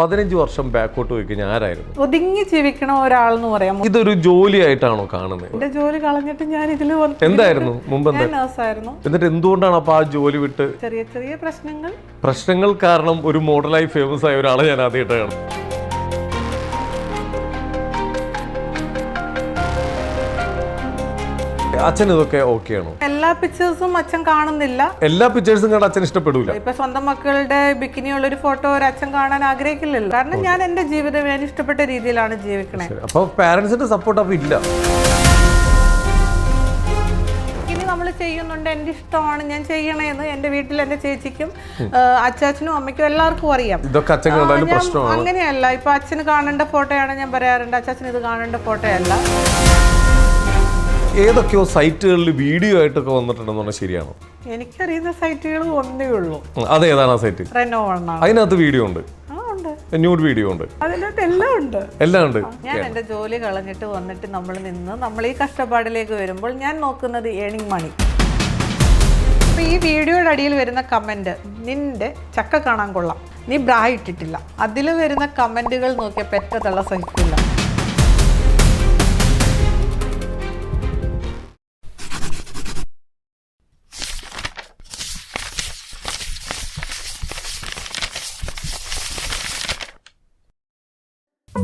പതിനഞ്ച് വർഷം ബാക്കോട്ട് പോയി കഴിഞ്ഞാൽ ആരായിരുന്നു? ഒതുങ്ങി ജീവിക്കണ ഒരാളെന്ന് പറയാം. ഇതൊരു ജോലിയായിട്ടാണോ കാണുന്നത്? എന്റെ ജോലി കളഞ്ഞിട്ട് ഞാൻ ഇതിൽ എന്തായിരുന്നു? മുമ്പ് നേഴ്സായിരുന്നു എന്നിട്ട് എന്തുകൊണ്ടാണ് അപ്പൊ ആ ജോലി വിട്ട് ചെറിയ ചെറിയ പ്രശ്നങ്ങൾ. പ്രശ്നങ്ങൾ കാരണം ഒരു മോഡലായി ഫേമസ് ആയ ഒരാളെ ഞാൻ ആദ്യമായിട്ട് അച്ഛൻ ഇതൊക്കെ ഓക്കെ ആണോ എല്ലാ പിക്ചേഴ്സും അച്ഛൻ കാണുന്നില്ല. എല്ലാ പിക്ചേഴ്സും കണ്ട് അച്ഛൻ ഇഷ്ടപ്പെടൂല? ഇപ്പൊ സ്വന്തം മക്കളുടെ ബിക്കിനിയുള്ള ഒരു ഫോട്ടോ ഒരു അച്ഛൻ കാണാൻ ആഗ്രഹിക്കില്ലല്ലോ. കാരണം ഞാൻ എന്റെ ജീവിതം ഞാൻ ഇഷ്ടപ്പെട്ട രീതിയിലാണ് ജീവിക്കണേ. അപ്പൊ പാരന്റ്സിന്റെ സപ്പോർട്ട് അപ്പൊ ഇല്ല. ചെയ്യുന്നുണ്ട് എന്റെ ഇഷ്ടമാണ് ഞാൻ ചെയ്യണേന്ന് എന്റെ വീട്ടിൽ എന്റെ ചേച്ചിക്കും അച്ചാച്ചനും അമ്മയ്ക്കും എല്ലാവർക്കും അറിയാം. അങ്ങനെയല്ല. ഇപ്പൊ അച്ഛന് കാണേണ്ട ഫോട്ടോയാണ് ഞാൻ പറയാറുണ്ട്. അച്ചാച്ചന് ഇത് കാണേണ്ട ഫോട്ടോയല്ല ഏതൊക്കെയോ സൈറ്റുകളിൽ വീഡിയോ ആയിട്ടൊക്കെ വന്നിട്ടുണ്ടെന്ന് ശരിയാണോ? എനിക്കറിയുന്ന സൈറ്റുകൾ ഒന്നേ ഉള്ളൂ. അത് ഏതാണ് ആ സൈറ്റ്? അതിനകത്ത് വീഡിയോ ഉണ്ട്. ഉണ്ട്. ന്യൂഡ് വീഡിയോ ഉണ്ട്. അതിനകത്ത് എല്ലാം ഉണ്ട്. എല്ലാം ഉണ്ട്. ഞാൻ എന്റെ ജോലി കളഞ്ഞിട്ട് വന്നിട്ട് നമ്മൾ നിന്ന് നമ്മൾ ഈ കഷ്ടപ്പാടിലേക്ക് വരുമ്പോൾ ഞാൻ നോക്കുന്നത് ഏണിംഗ് മണി ഈ വീഡിയോയുടെ അടിയിൽ വരുന്ന കമന്റ് നിന്റെ ചക്ക കാണാൻ കൊള്ളാം. നീ ബ്രാ ഇട്ടിട്ടില്ല. അതിൽ വരുന്ന കമന്റുകൾ നോക്കിയ പെറ്റ തള്ള സഹിക്കില്ല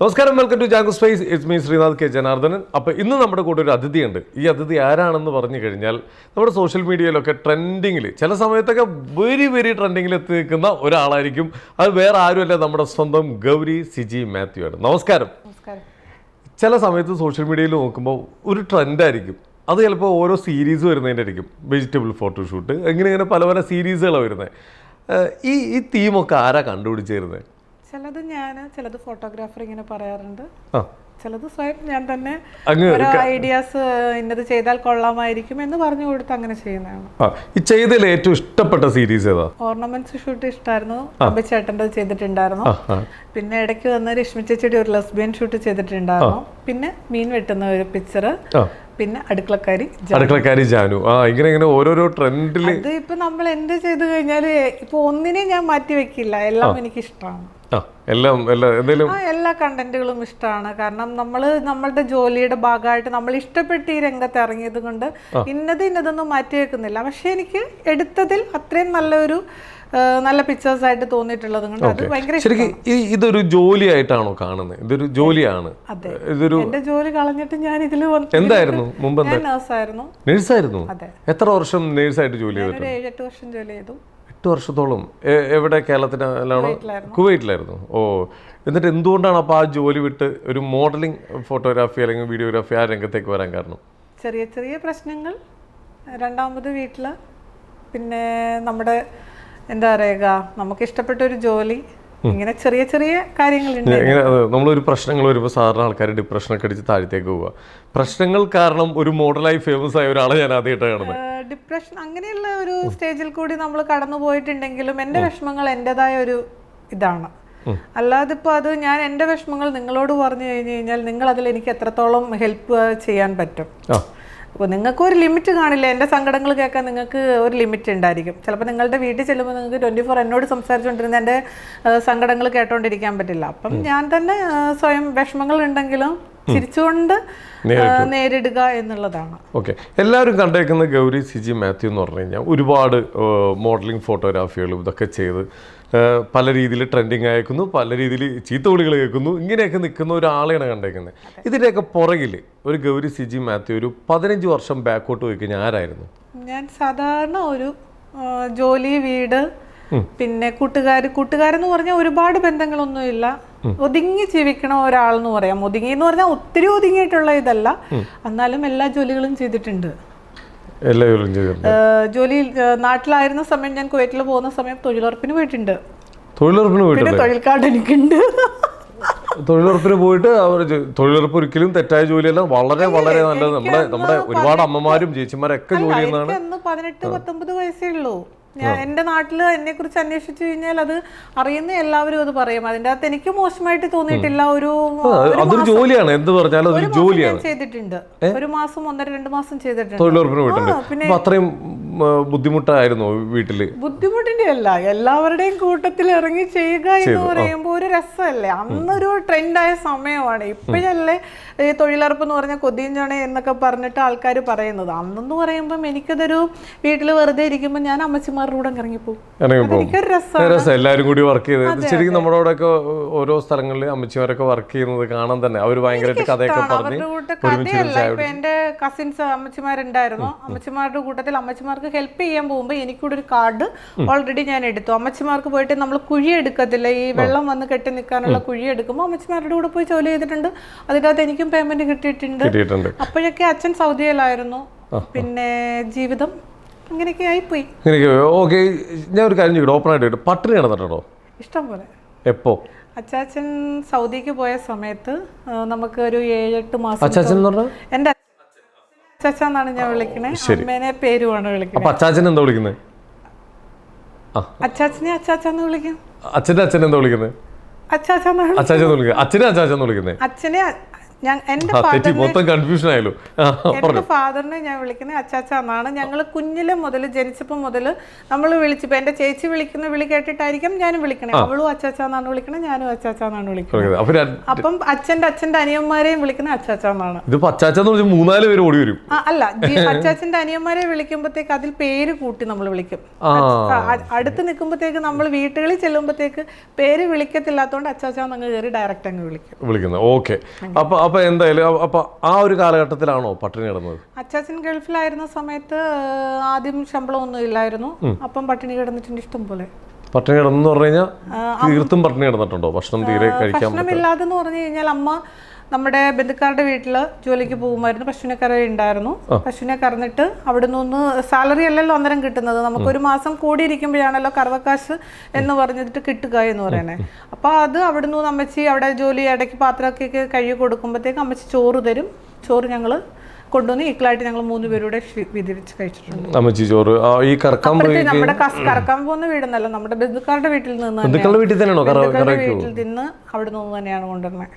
നമസ്കാരം welcome to Jangu space it's me Srinath K. Janardhanan. അപ്പോൾ ഇന്ന് നമ്മുടെ കൂടെ ഒരു അതിഥിയുണ്ട്. ഈ അതിഥി ആരാണെന്ന് പറഞ്ഞു കഴിഞ്ഞാൽ നമ്മുടെ സോഷ്യൽ മീഡിയയിലൊക്കെ ട്രെൻഡിങ്ങിൽ ചില സമയത്തൊക്കെ വെരി വെരി ട്രെൻഡിങ്ങിൽ എത്തി നിൽക്കുന്ന ഒരാളായിരിക്കും. അത് വേറെ ആരുമല്ല നമ്മുടെ സ്വന്തം ഗൗരി സിജി മാത്യു ആണ്. നമസ്കാരം. നമസ്കാരം. ചില സമയത്ത് സോഷ്യൽ മീഡിയയിൽ നോക്കുമ്പോൾ ഒരു ട്രെൻഡായിരിക്കും അത് ചിലപ്പോൾ ഓരോ സീരീസ് വരുന്നതിന്റെ ആയിരിക്കും വെജിറ്റബിൾ ഫോട്ടോഷൂട്ട് ഇങ്ങനെ ഇങ്ങനെ പല പല സീരീസുകളാണ് വരുന്നത് ഈ ഈ തീമൊക്കെ ആരാ കണ്ടുപിടിച്ചിരുന്നത് ചിലത് ഞാൻ ചിലത് ഫോട്ടോഗ്രാഫർ ഇങ്ങനെ പറയാറുണ്ട്. ചിലത് സ്വയം ഞാൻ തന്നെ ഐഡിയാസ് ഇന്നത് ചെയ്താൽ കൊള്ളാമായിരിക്കും എന്ന് പറഞ്ഞു കൊടുത്ത് അങ്ങനെ ചെയ്യുന്നതാണ്. ഈ ചെയ്തതിൽ ഏറ്റവും ഇഷ്ടപ്പെട്ട സീരീസ് ഏതാ? ഓർണമെന്റ്സ് ഷൂട്ട് ഇഷ്ടമായിരുന്നു അഭിച്ചേട്ടന്റെ ചെയ്തിട്ടുണ്ടായിരുന്നു. പിന്നെ ഇടയ്ക്ക് വന്ന് രശ്മി ചേച്ചിയുടെ ഒരു ലെസ്ബിയൻ ഷൂട്ട് ചെയ്തിട്ടുണ്ടായിരുന്നു. പിന്നെ മീൻ വെട്ടുന്ന ഒരു പിക്ചർ പിന്നെ അടുക്കളക്കാരി അടുക്കളക്കാരി ജാനു. ആ ഇങ്ങനെ ഇങ്ങനെ ഓരോരോ ട്രെൻഡിൽ ഇത് ഇപ്പൊ നമ്മൾ എന്ത് ചെയ്തു കഴിഞ്ഞാൽ ഇപ്പൊ ഒന്നിനെ ഞാൻ മാറ്റി വെക്കില്ല. എല്ലാം എനിക്ക് ഇഷ്ടമാണ് എല്ലാം എല്ലാം എന്തെങ്കിലും എല്ലാ കണ്ടന്റുകളും ഇഷ്ടമാണ് കാരണം നമ്മൾ നമ്മളുടെ ജോലിയുടെ ഭാഗമായിട്ട് നമ്മൾ ഇഷ്ടപ്പെട്ട് ഈ രംഗത്ത് ഇറങ്ങിയത് കൊണ്ട് ഇന്നത് ഇന്നതൊന്നും മാറ്റി വെക്കുന്നില്ല പക്ഷെ എനിക്ക് എടുത്തതിൽ അത്രയും നല്ലൊരു നല്ല പിക്ചേഴ്സ് ആയിട്ട് തോന്നിയിട്ടുള്ളത് കൊണ്ട് അത് ഭയങ്കര ശരിക്കും ഇതൊരു ജോലിയായിട്ടാണോ കാണുന്നത്? ഇതൊരു ജോലിയാണ്. ഇതൊരു എന്റെ ജോലി കളഞ്ഞിട്ട് ഞാൻ ഇതിൽ എന്തായിരുന്നു? മുമ്പ് നേഴ്സായിരുന്നു. നേഴ്സായിരുന്നു. എത്ര വർഷം നേഴ്സായിട്ട് ജോലി ചെയ്തു ഏഴെട്ട് വർഷം ജോലി ചെയ്തു. എട്ട് വർഷത്തോളം എവിടെ കേരളത്തിലാണോ? കുവൈറ്റിലായിരുന്നു. കുവൈറ്റിലായിരുന്നു. ഓ എന്നിട്ട് എന്തുകൊണ്ടാണ് അപ്പോൾ ആ ജോലി വിട്ട് ഒരു മോഡലിംഗ് ഫോട്ടോഗ്രാഫി അല്ലെങ്കിൽ വീഡിയോഗ്രാഫി ആ രംഗത്തേക്ക് വരാൻ കാരണം? ചെറിയ ചെറിയ പ്രശ്നങ്ങൾ. രണ്ടാമത് വീട്ടിൽ പിന്നെ നമ്മുടെ എന്താ പറയുക നമുക്ക് ഇഷ്ടപ്പെട്ട ഒരു ജോലി. ഇങ്ങനെ ചെറിയ ചെറിയ കാര്യങ്ങളുണ്ട്. നമ്മളൊരു പ്രശ്നങ്ങൾ വരുമ്പോൾ സാധാരണ ആൾക്കാർ ഡിപ്രഷനൊക്കെ അടിച്ച് താഴത്തേക്ക് പോവുക. പ്രശ്നങ്ങൾ കാരണം ഒരു മോഡലായി ഫേമസ് ആയ ഒരാളെ ഞാൻ ആദ്യമായിട്ടാണ് കാണുന്നത്. ഡിപ്രഷൻ അങ്ങനെയുള്ള ഒരു സ്റ്റേജിൽ കൂടി നമ്മൾ കടന്നു പോയിട്ടുണ്ടെങ്കിലും എന്റെ വിഷമങ്ങൾ എന്റെതായ ഒരു ഇതാണ്. അല്ലാതെ ഇപ്പോൾ അത് ഞാൻ എന്റെ വിഷമങ്ങൾ നിങ്ങളോട് പറഞ്ഞു കഴിഞ്ഞു കഴിഞ്ഞാൽ നിങ്ങൾ അതിൽ എനിക്ക് എത്രത്തോളം ഹെൽപ്പ് ചെയ്യാൻ പറ്റും? അപ്പോൾ നിങ്ങൾക്ക് ഒരു ലിമിറ്റ് കാണില്ല. എന്റെ സങ്കടങ്ങൾ കേൾക്കാൻ നിങ്ങൾക്ക് ഒരു ലിമിറ്റ് ഉണ്ടായിരിക്കും. ചിലപ്പോൾ നിങ്ങളുടെ വീട്ടിൽ ചെല്ലുമ്പോൾ നിങ്ങൾക്ക് ട്വന്റി ഫോർ എന്നോട് സംസാരിച്ചുകൊണ്ടിരുന്ന എന്റെ സങ്കടങ്ങൾ കേട്ടോണ്ടിരിക്കാൻ പറ്റില്ല. അപ്പം ഞാൻ തന്നെ സ്വയം വിഷമങ്ങൾ ഉണ്ടെങ്കിലും ചിരിച്ചുകൊണ്ട് നേരിടുക എന്നുള്ളതാണ്. ഓക്കെ. എല്ലാവരും കണ്ടേക്കുന്ന ഗൗരി സിജി മാത്യു എന്ന് പറഞ്ഞു കഴിഞ്ഞാൽ ഒരുപാട് മോഡലിംഗ് ഫോട്ടോഗ്രാഫികളും ഇതൊക്കെ ചെയ്ത് പല രീതിയിൽ ട്രെൻഡിങ് അയക്കുന്നു പല രീതിയിൽ ചീത്ത വിളികൾ കേൾക്കുന്നു ഇങ്ങനെയൊക്കെ നിൽക്കുന്ന ഒരാളെയാണ് കണ്ടേക്കുന്നത്. ഇതിന്റെയൊക്കെ പുറകിൽ ഒരു ഗൗരി സിജി മാത്യു ഒരു പതിനഞ്ച് വർഷം ബാക്കോട്ട് പോയി കഴിഞ്ഞാൽ ആരായിരുന്നു? ഞാൻ സാധാരണ ഒരു ജോലി വീട് പിന്നെ കൂട്ടുകാർ കൂട്ടുകാരെന്ന് പറഞ്ഞാൽ ഒരുപാട് ബന്ധങ്ങളൊന്നുമില്ല ഒതുങ്ങി ജീവിക്കണ ഒരാളെന്ന് പറയാം. ഒതുങ്ങി എന്ന് പറഞ്ഞാൽ ഒത്തിരി ഒതുങ്ങിയിട്ടുള്ള ഇതല്ല. എന്നാലും എല്ലാ ജോലികളും ചെയ്തിട്ടുണ്ട്. എല്ലാവരും ചെയ്തിട്ടുണ്ട്. ഏഹ് ജോലി നാട്ടിലായിരുന്ന സമയം ഞാൻ കുവൈറ്റിൽ പോകുന്ന സമയം തൊഴിലുറപ്പിന് പോയിട്ടുണ്ട്. തൊഴിലുറപ്പിന് പോയിട്ടുണ്ട്. തൊഴിൽ കാർഡ് എനിക്കുണ്ട്. തൊഴിലുറപ്പിന് പോയിട്ട് അവർ തൊഴിലുറപ്പ് ഒരിക്കലും തെറ്റായ ജോലിയല്ല വളരെ വളരെ നല്ലത്. നമ്മുടെ നമ്മുടെ ഒരുപാട് അമ്മമാരും ചേച്ചിമാരൊക്കെ ജോലി ചെയ്യുന്നതാണ്. പതിനെട്ട് പത്തൊമ്പത് വയസ്സേ ഉള്ളൂ. ഞാൻ എന്റെ നാട്ടിൽ എന്നെ കുറിച്ച് അന്വേഷിച്ചു കഴിഞ്ഞാൽ അത് അറിയുന്ന എല്ലാവരും അത് പറയും. അതിന്റെ അകത്ത് എനിക്ക് മോശമായിട്ട് തോന്നിയിട്ടില്ല. ഒരു അതൊരു ജോലിയാണ്. എന്ത് പറഞ്ഞാലും ഒരു അതൊരു ജോലിയാണ്. ചെയ്തിട്ടുണ്ട്. ഒരു മാസം ഒന്നര രണ്ട് മാസം ചെയ്തിട്ടുണ്ട്. പിന്നെ അത്രയും ബുദ്ധിമുട്ടായിരുന്നു വീട്ടിൽ? ബുദ്ധിമുട്ടിന്റെ അല്ല എല്ലാവരുടെയും കൂട്ടത്തിൽ ഇറങ്ങി ചെയ്യുക എന്ന് പറയുമ്പോൾ ഒരു രസമല്ലേ? അന്നൊരു ട്രെൻഡായ സമയമാണ്. ഇപ്പോഴല്ലേ ഈ തൊഴിലുറപ്പ് എന്ന് പറഞ്ഞ കൊതിയഞ്ചോണ എന്നൊക്കെ പറഞ്ഞിട്ട് ആൾക്കാർ പറയുന്നത്. അന്നെന്ന് പറയുമ്പം എനിക്കതൊരു വീട്ടിൽ വെറുതെ ഇരിക്കുമ്പോൾ ഞാൻ അമ്മച്ചിമാരുടെ കൂടെ ഇറങ്ങിപ്പോകും രസമാണ്. രസം. എല്ലാവരും കൂടി വർക്ക് ചെയ്ത് ശരിക്കും നമ്മുടെ അവിടെയൊക്കെ ഓരോ സ്ഥലങ്ങളിൽ അമ്മച്ചിമാരൊക്കെ വർക്ക് ചെയ്യുന്നത് കാണാൻ തന്നെ. അവർ ഭയങ്കരമായിട്ട് കഥയൊക്കെ പറഞ്ഞ് കഥയല്ല. ഇപ്പൊ എന്റെ കസിൻസ് അമ്മച്ചിമാരുണ്ടായിരുന്നു. അമ്മച്ചിമാരുടെ കൂട്ടത്തിൽ അമ്മച്ചിമാർക്ക് ഹെൽപ്പ് ചെയ്യാൻ പോകുമ്പോൾ എനിക്കൂടെ ഒരു കാർഡ് ഓൾറെഡി ഞാൻ എടുത്തു. അമ്മച്ചിമാർക്ക് പോയിട്ട് നമ്മൾ കുഴി എടുക്കത്തില്ല? ഈ വെള്ളം വന്ന് കെട്ടി നിൽക്കാനുള്ള കുഴി എടുക്കുമ്പോൾ അമ്മച്ചിമാരുടെ കൂടെ പോയി ജോലി ചെയ്തിട്ടുണ്ട്. അതിനകത്ത് എനിക്കും പേയ്മെന്റ് കിട്ടിയിട്ടുണ്ട്. അപ്പോഴൊക്കെ അച്ഛൻ സൗദിയിലായിരുന്നു. പിന്നെ ജീവിതം അങ്ങനെയൊക്കെ ആയിപ്പോയി. ഓക്കെ ഞാൻ ഒരു കാര്യം ചോദിക്കട്ടെ ഓപ്പൺ ആയിട്ട് പട്ടിണി കിടന്നിട്ടുണ്ടോ? ഇഷ്ടം പോലെ. എപ്പോ? അച്ചാച്ചൻ സൗദിക്ക് പോയ സമയത്ത് നമുക്ക് ഒരു ഏഴെട്ട് മാസം എന്റെ അച്ചാച്ച എന്നാണ് ഞാൻ വിളിക്കണേ. അമ്മേനെ പേരുമാണ് അപ്പൊ അച്ചാച്ചൻ എന്താ വിളിക്കുന്നത് അച്ചാച്ചനെ അച്ചാച്ചാന്ന് വിളിക്കും. അച്ഛന്റെ അച്ഛൻ എന്താ വിളിക്കുന്നത് അച്ചാച്ചാന്നാണ് അച്ചാച്ചൻ എന്ന് വിളിക്കുന്നത് അച്ഛനെ അച്ചാച്ചൻ വിളിക്കുന്നത് അച്ഛനെ ഞാൻ എന്റെ മൊത്തം കൺഫ്യൂഷൻ ആയാലോ ആ, എന്റെ ഫാദറിനെ ഞാൻ വിളിക്കുന്നത് അച്ചാച്ച എന്നാണ്. ഞങ്ങൾ കുഞ്ഞിലെ മുതൽ ജനിച്ചപ്പോൾ മുതൽ നമ്മൾ വിളിച്ചപ്പോൾ എന്റെ ചേച്ചി വിളിക്കുന്ന വിളി കേട്ടിട്ടായിരിക്കും ഞാനും വിളിക്കണേ. അവളും അച്ചാച്ച എന്നാണ് വിളിക്കണേ ഞാനും അച്ചാച്ച എന്നാണ് വിളിക്കുന്നത്. അപ്പൊ അച്ഛന്റെ അച്ഛന്റെ അനിയന്മാരെയും വിളിക്കുന്നത് അച്ചാച്ച എന്നാണ്. ഇതിപ്പോ എന്ന് പറഞ്ഞാൽ മൂന്നാൽ പേര് ഓടി വരും. അല്ല അച്ചാച്ചന്റെ അനിയന്മാരെ വിളിക്കുമ്പോഴത്തേക്ക് അതിൽ പേര് കൂട്ടി നമ്മൾ വിളിക്കും. അടുത്ത് നിൽക്കുമ്പോഴത്തേക്ക് നമ്മൾ വീട്ടുകളിൽ ചെല്ലുമ്പോഴത്തേക്ക് പേര് വിളിക്കത്തില്ലാത്തതുകൊണ്ട് അച്ചാച്ച അങ്ങ് കയറി ഡയറക്റ്റ് അങ്ങ് വിളിക്കും. വിളിക്കുന്നത് ഓക്കെ. അപ്പൊ അപ്പൊ എന്തായാലും അപ്പോൾ അപ്പൊ ആ ഒരു കാലഘട്ടത്തിലാണോ പട്ടിണി കിടന്നത്? അച്ചാച്ചൻ ഗൾഫിലായിരുന്ന സമയത്ത് ആദ്യം ശമ്പളം ഒന്നും ഇല്ലായിരുന്നു. അപ്പം പട്ടിണി കിടന്നിട്ടുണ്ട് ഇഷ്ടം പോലെ. പട്ടിണി കിടന്നു പറഞ്ഞു കഴിഞ്ഞാൽ തീർത്തും പട്ടിണി കിടന്നിട്ടുണ്ടോ? ഭക്ഷണം തീരെ കഴിക്കാൻ ഭക്ഷണം എന്ന് പറഞ്ഞു കഴിഞ്ഞാൽ അമ്മ നമ്മുടെ ബന്ധുക്കാരുടെ വീട്ടിൽ ജോലിക്ക് പോകുമായിരുന്നു. പശുവിനെ കറിയുണ്ടായിരുന്നു പശുവിനെ കറന്നിട്ട് അവിടെ നിന്ന് സാലറി അല്ലല്ലോ അന്നേരം കിട്ടുന്നത്. നമുക്ക് ഒരു മാസം കൂടിയിരിക്കുമ്പോഴാണല്ലോ കറവക്കാശ് എന്ന് പറഞ്ഞിട്ട് കിട്ടുക എന്ന് പറയുന്നത് അപ്പോൾ അത് അവിടെ നിന്ന് അമ്മച്ചി അവിടെ ജോലി ഇടയ്ക്ക് പാത്രമൊക്കെ കഴുകി കൊടുക്കുമ്പോഴത്തേക്ക് അമ്മച്ചി ചോറ് തരും. ചോറ് ഞങ്ങൾ കൊണ്ടുവന്ന് ഈക്കളായിട്ട് ഞങ്ങൾ മൂന്ന് പേരുടെ വിധിച്ച് കഴിച്ചിട്ടുണ്ട്. അമ്മച്ചി ചോറ്. ഈ കറക്കാൻ നമ്മുടെ കറക്കാൻ പോകുന്ന വീടെന്നല്ല. നമ്മുടെ ബന്ധുക്കാരുടെ വീട്ടിൽ നിന്ന് വീട്ടിൽ തന്നെയാണോ? വീട്ടിൽ നിന്ന് അവിടെ നിന്ന് തന്നെയാണ് കൊണ്ടുവരുന്നത്.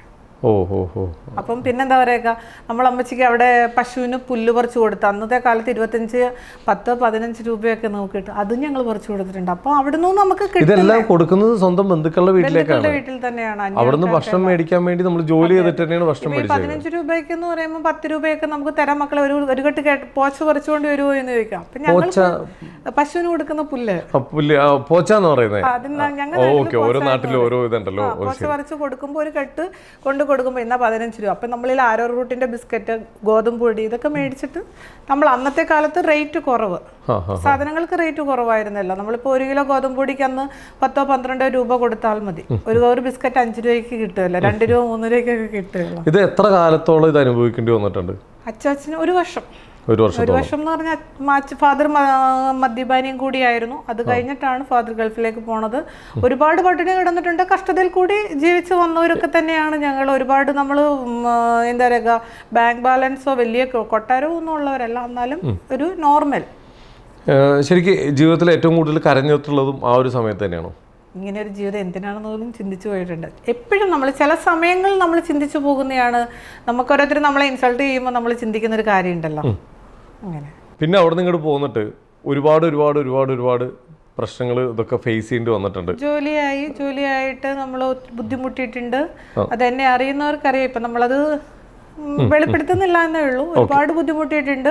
അപ്പം പിന്നെന്താ പറയുക നമ്മൾ അമ്മച്ചിക്ക് അവിടെ പശുവിന് പുല്ല് പറിച്ചു കൊടുത്തു അന്നത്തെ കാലത്ത് ഇരുപത്തഞ്ച് പത്ത് പതിനഞ്ച് രൂപയൊക്കെ നോക്കിയിട്ട് കിട്ടും അതും ഞങ്ങൾ പറിച്ചു കൊടുത്തിട്ടുണ്ട്. അപ്പോൾ അവിടെ നിന്ന് നമുക്ക് ഇതെല്ലാം കൊടുക്കുന്നത് സ്വന്തം ബന്ധുക്കളുടെ വീട്ടിലേക്കാണ്. വീട്ടിൽ തന്നെയാണ് അവിടെ അവിടുന്ന് ഭക്ഷണം മേടിക്കാൻ വേണ്ടി നമ്മൾ ജോലി ചെയ്തിട്ട് തന്നെയാണ് ഭക്ഷണം മേടിച്ചത് പതിനഞ്ച് രൂപയ്ക്ക് എന്ന് പറയുമ്പോൾ പത്ത് രൂപയൊക്കെ നമുക്ക് തരാൻ മക്കളെ ഒരു ഒരു കെട്ട് കേട്ട് പോച്ച പറിച്ചുകൊണ്ട് വരുമോ എന്ന് ചോദിക്കാം. അപ്പം ഞങ്ങൾ പശുവിന് കൊടുക്കുന്ന പുല്ല്. പുല്ല് പോച്ച എന്ന് പറയുന്നത് ഓരോ നാട്ടിലും ഓരോ ഇതുണ്ടല്ലോ. പോച്ച പറിച്ച് കൊടുക്കുമ്പോൾ ഒരു കെട്ട് കൊണ്ട് കൊടുക്കുമ്പോൾ എന്നാൽ പതിനഞ്ച് രൂപ? അപ്പം നമ്മളിൽ ആരോ റൂട്ടിന്റെ ബിസ്ക്കറ്റ് ഗോതമ്പ് പൊടി ഇതൊക്കെ മേടിച്ചിട്ട് നമ്മൾ അന്നത്തെ കാലത്ത് റേറ്റ് കുറവ്. സാധനങ്ങൾക്ക് റേറ്റ് കുറവായിരുന്നല്ലോ. നമ്മളിപ്പോൾ ഒരു കിലോ ഗോതമ്പ് പൊടിക്ക് അന്ന് പത്തോ പന്ത്രണ്ടോ രൂപ കൊടുത്താൽ മതി. ഒരു ഒരു ബിസ്ക്കറ്റ് അഞ്ച് രൂപയ്ക്ക് കിട്ടുമല്ലോ രണ്ട് രൂപ മൂന്ന് രൂപയ്ക്കൊക്കെ കിട്ടുമല്ലോ ഇത് എത്ര കാലത്തോളം ഇത് അനുഭവിക്കേണ്ടി വന്നിട്ടുണ്ട്? അച്ചാച്ചന് ഒരു വർഷം. ഒരു ഒരു വർഷം എന്ന് പറഞ്ഞാൽ മാച്ച് ഫാദർ മദ്യപാനിയും കൂടിയായിരുന്നു. അത് കഴിഞ്ഞിട്ടാണ് ഫാദർ ഗൾഫിലേക്ക് പോണത്. ഒരുപാട് പട്ടിണി കിടന്നിട്ടുണ്ട്. കഷ്ടതയിൽ കൂടി ജീവിച്ചു വന്നവരൊക്കെ തന്നെയാണ് ഞങ്ങൾ. ഒരുപാട് നമ്മൾ എന്താ പറയുക ബാങ്ക് ബാലൻസോ വലിയ കൊട്ടാരമോ ഒന്നും ഉള്ളവരല്ല. എന്നാലും ഒരു നോർമൽ ശരിക്ക് ശരിക്കും ജീവിതത്തിൽ ഏറ്റവും കൂടുതൽ കരഞ്ഞിട്ടുള്ളതും ആ ഒരു സമയത്ത് തന്നെയാണോ? ഇങ്ങനെ ഒരു ജീവിതം എന്തിനാണെന്ന് പോലും ചിന്തിച്ചു പോയിട്ടുണ്ട്. എപ്പോഴും നമ്മൾ ചില സമയങ്ങളിൽ നമ്മൾ ചിന്തിച്ചു പോകുന്നതാണ്. നമുക്ക് ഓരോരുത്തർ നമ്മളെ ഇൻസൾട്ട് ചെയ്യുമ്പോൾ നമ്മൾ ചിന്തിക്കുന്ന ഒരു കാര്യമുണ്ടല്ലോ അങ്ങനെ. പിന്നെ അവിടെ നിന്ന് ഇങ്ങോട്ട് പോന്നിട്ട് ഒരുപാട് ഒരുപാട് ഒരുപാട് ഒരുപാട് പ്രശ്നങ്ങൾ ഇതൊക്കെ ഫേസ് ചെയ്യേണ്ടി വന്നിട്ടുണ്ട്. ജോലിയായി ജോലിയായിട്ട് നമ്മൾ ബുദ്ധിമുട്ടിയിട്ടുണ്ട്. അതെന്നെ അറിയുന്നവർക്കറിയാം. ഇപ്പം നമ്മളത് വെളിപ്പെടുത്തുന്നില്ല എന്നേ ഉള്ളൂ. ഒരുപാട് ബുദ്ധിമുട്ടിയിട്ടുണ്ട്.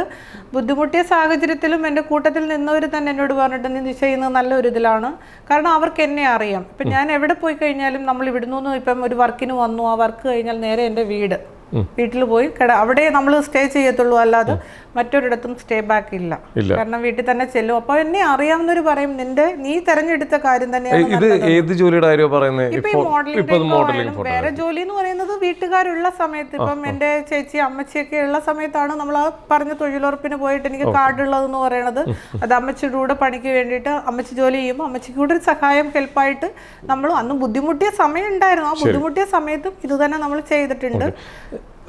ബുദ്ധിമുട്ടിയ സാഹചര്യത്തിലും എന്റെ കൂട്ടത്തിൽ നിന്നവർ തന്നെ എന്നോട് പറഞ്ഞിട്ട് നീ ചെയ്യുന്നത് നല്ലൊരു ഇതിലാണ്. കാരണം അവർക്ക് എന്നെ അറിയാം. ഇപ്പം ഞാൻ എവിടെ പോയി കഴിഞ്ഞാലും നമ്മൾ ഇവിടുന്ന് ഇപ്പം ഒരു വർക്കിന് വന്നു. ആ വർക്ക് കഴിഞ്ഞാൽ നേരെ എന്റെ വീട്. വീട്ടിൽ പോയി കിട അവിടെ നമ്മൾ സ്റ്റേ ചെയ്യത്തുള്ളൂ അല്ലാതെ മറ്റൊരിടത്തും സ്റ്റേ ബാക്ക് ഇല്ല. കാരണം വീട്ടിൽ തന്നെ ചെല്ലും. അപ്പോൾ എന്നെ അറിയാവുന്നവർ പറയും നിന്റെ നീ തെരഞ്ഞെടുത്ത കാര്യം തന്നെയാണ് ഇത് ഏത് ജോലിയുടെ പറയുന്നത് ഇപ്പോൾ വേറെ ജോലി എന്ന് പറയുന്നത് വീട്ടുകാരുള്ള സമയത്ത്. ഇപ്പം എന്റെ ചേച്ചി അമ്മച്ചിയൊക്കെ ഉള്ള സമയത്താണ് നമ്മൾ ആ പറഞ്ഞ തൊഴിലുറപ്പിന് പോയിട്ട് എനിക്ക് കാർഡ് ഉള്ളതെന്ന് പറയണത്. അത് അമ്മച്ചിയുടെ കൂടെ പണിക്ക് വേണ്ടിയിട്ട് അമ്മച്ചി ജോലി ചെയ്യുമ്പോൾ അമ്മച്ചിക്ക് കൂടെ ഒരു സഹായം ഹെൽപ്പായിട്ട് നമ്മൾ അന്ന് ബുദ്ധിമുട്ടിയ സമയം ഉണ്ടായിരുന്നു. ആ ബുദ്ധിമുട്ടിയ സമയത്തും ഇത് തന്നെ നമ്മൾ ചെയ്തിട്ടുണ്ട്.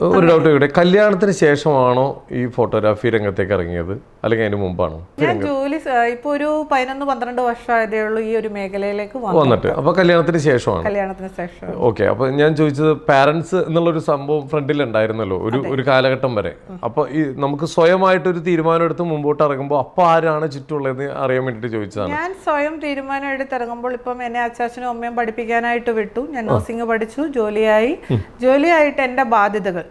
ഒരു ഡൗട്ട് ഇവിടെ കല്യാണത്തിന് ശേഷമാണോ ഈ ഫോട്ടോഗ്രാഫി രംഗത്തേക്ക് ഇറങ്ങിയത്? അല്ലെങ്കിൽ അതിന് മുമ്പാണോ. ഞാൻ ജോലി ഇപ്പൊ ഒരു പതിനൊന്ന് പന്ത്രണ്ട് വർഷമായതേ ഉള്ളൂ ഈ ഒരു മേഖലയിലേക്ക് വന്നു വന്നിട്ട്. അപ്പോൾ കല്യാണത്തിന് ശേഷമാണ്. കല്യാണത്തിന് ശേഷം ഓക്കെ. അപ്പൊ ഞാൻ ചോദിച്ചത് പാരന്റ്സ് എന്നുള്ളൊരു സംഭവം ഫ്രണ്ടിൽ ഉണ്ടായിരുന്നല്ലോ ഒരു ഒരു കാലഘട്ടം വരെ. അപ്പൊ ഈ നമുക്ക് സ്വയമായിട്ടൊരു തീരുമാനം എടുത്ത് മുമ്പോട്ട് ഇറങ്ങുമ്പോൾ അപ്പൊ ആരാണ് ചുറ്റുമുള്ളതെന്ന് അറിയാൻ വേണ്ടിട്ട് ചോദിച്ചതാണ്. ഞാൻ സ്വയം തീരുമാനം എടുത്തിറങ്ങുമ്പോൾ ഇപ്പം എന്നെ അച്ചാച്ചനും അമ്മയും പഠിപ്പിക്കാനായിട്ട് വിട്ടു. ഞാൻ നഴ്സിംഗ് പഠിച്ചു ജോലിയായി. ജോലിയായിട്ട് എന്റെ ബാധ്യതകൾ.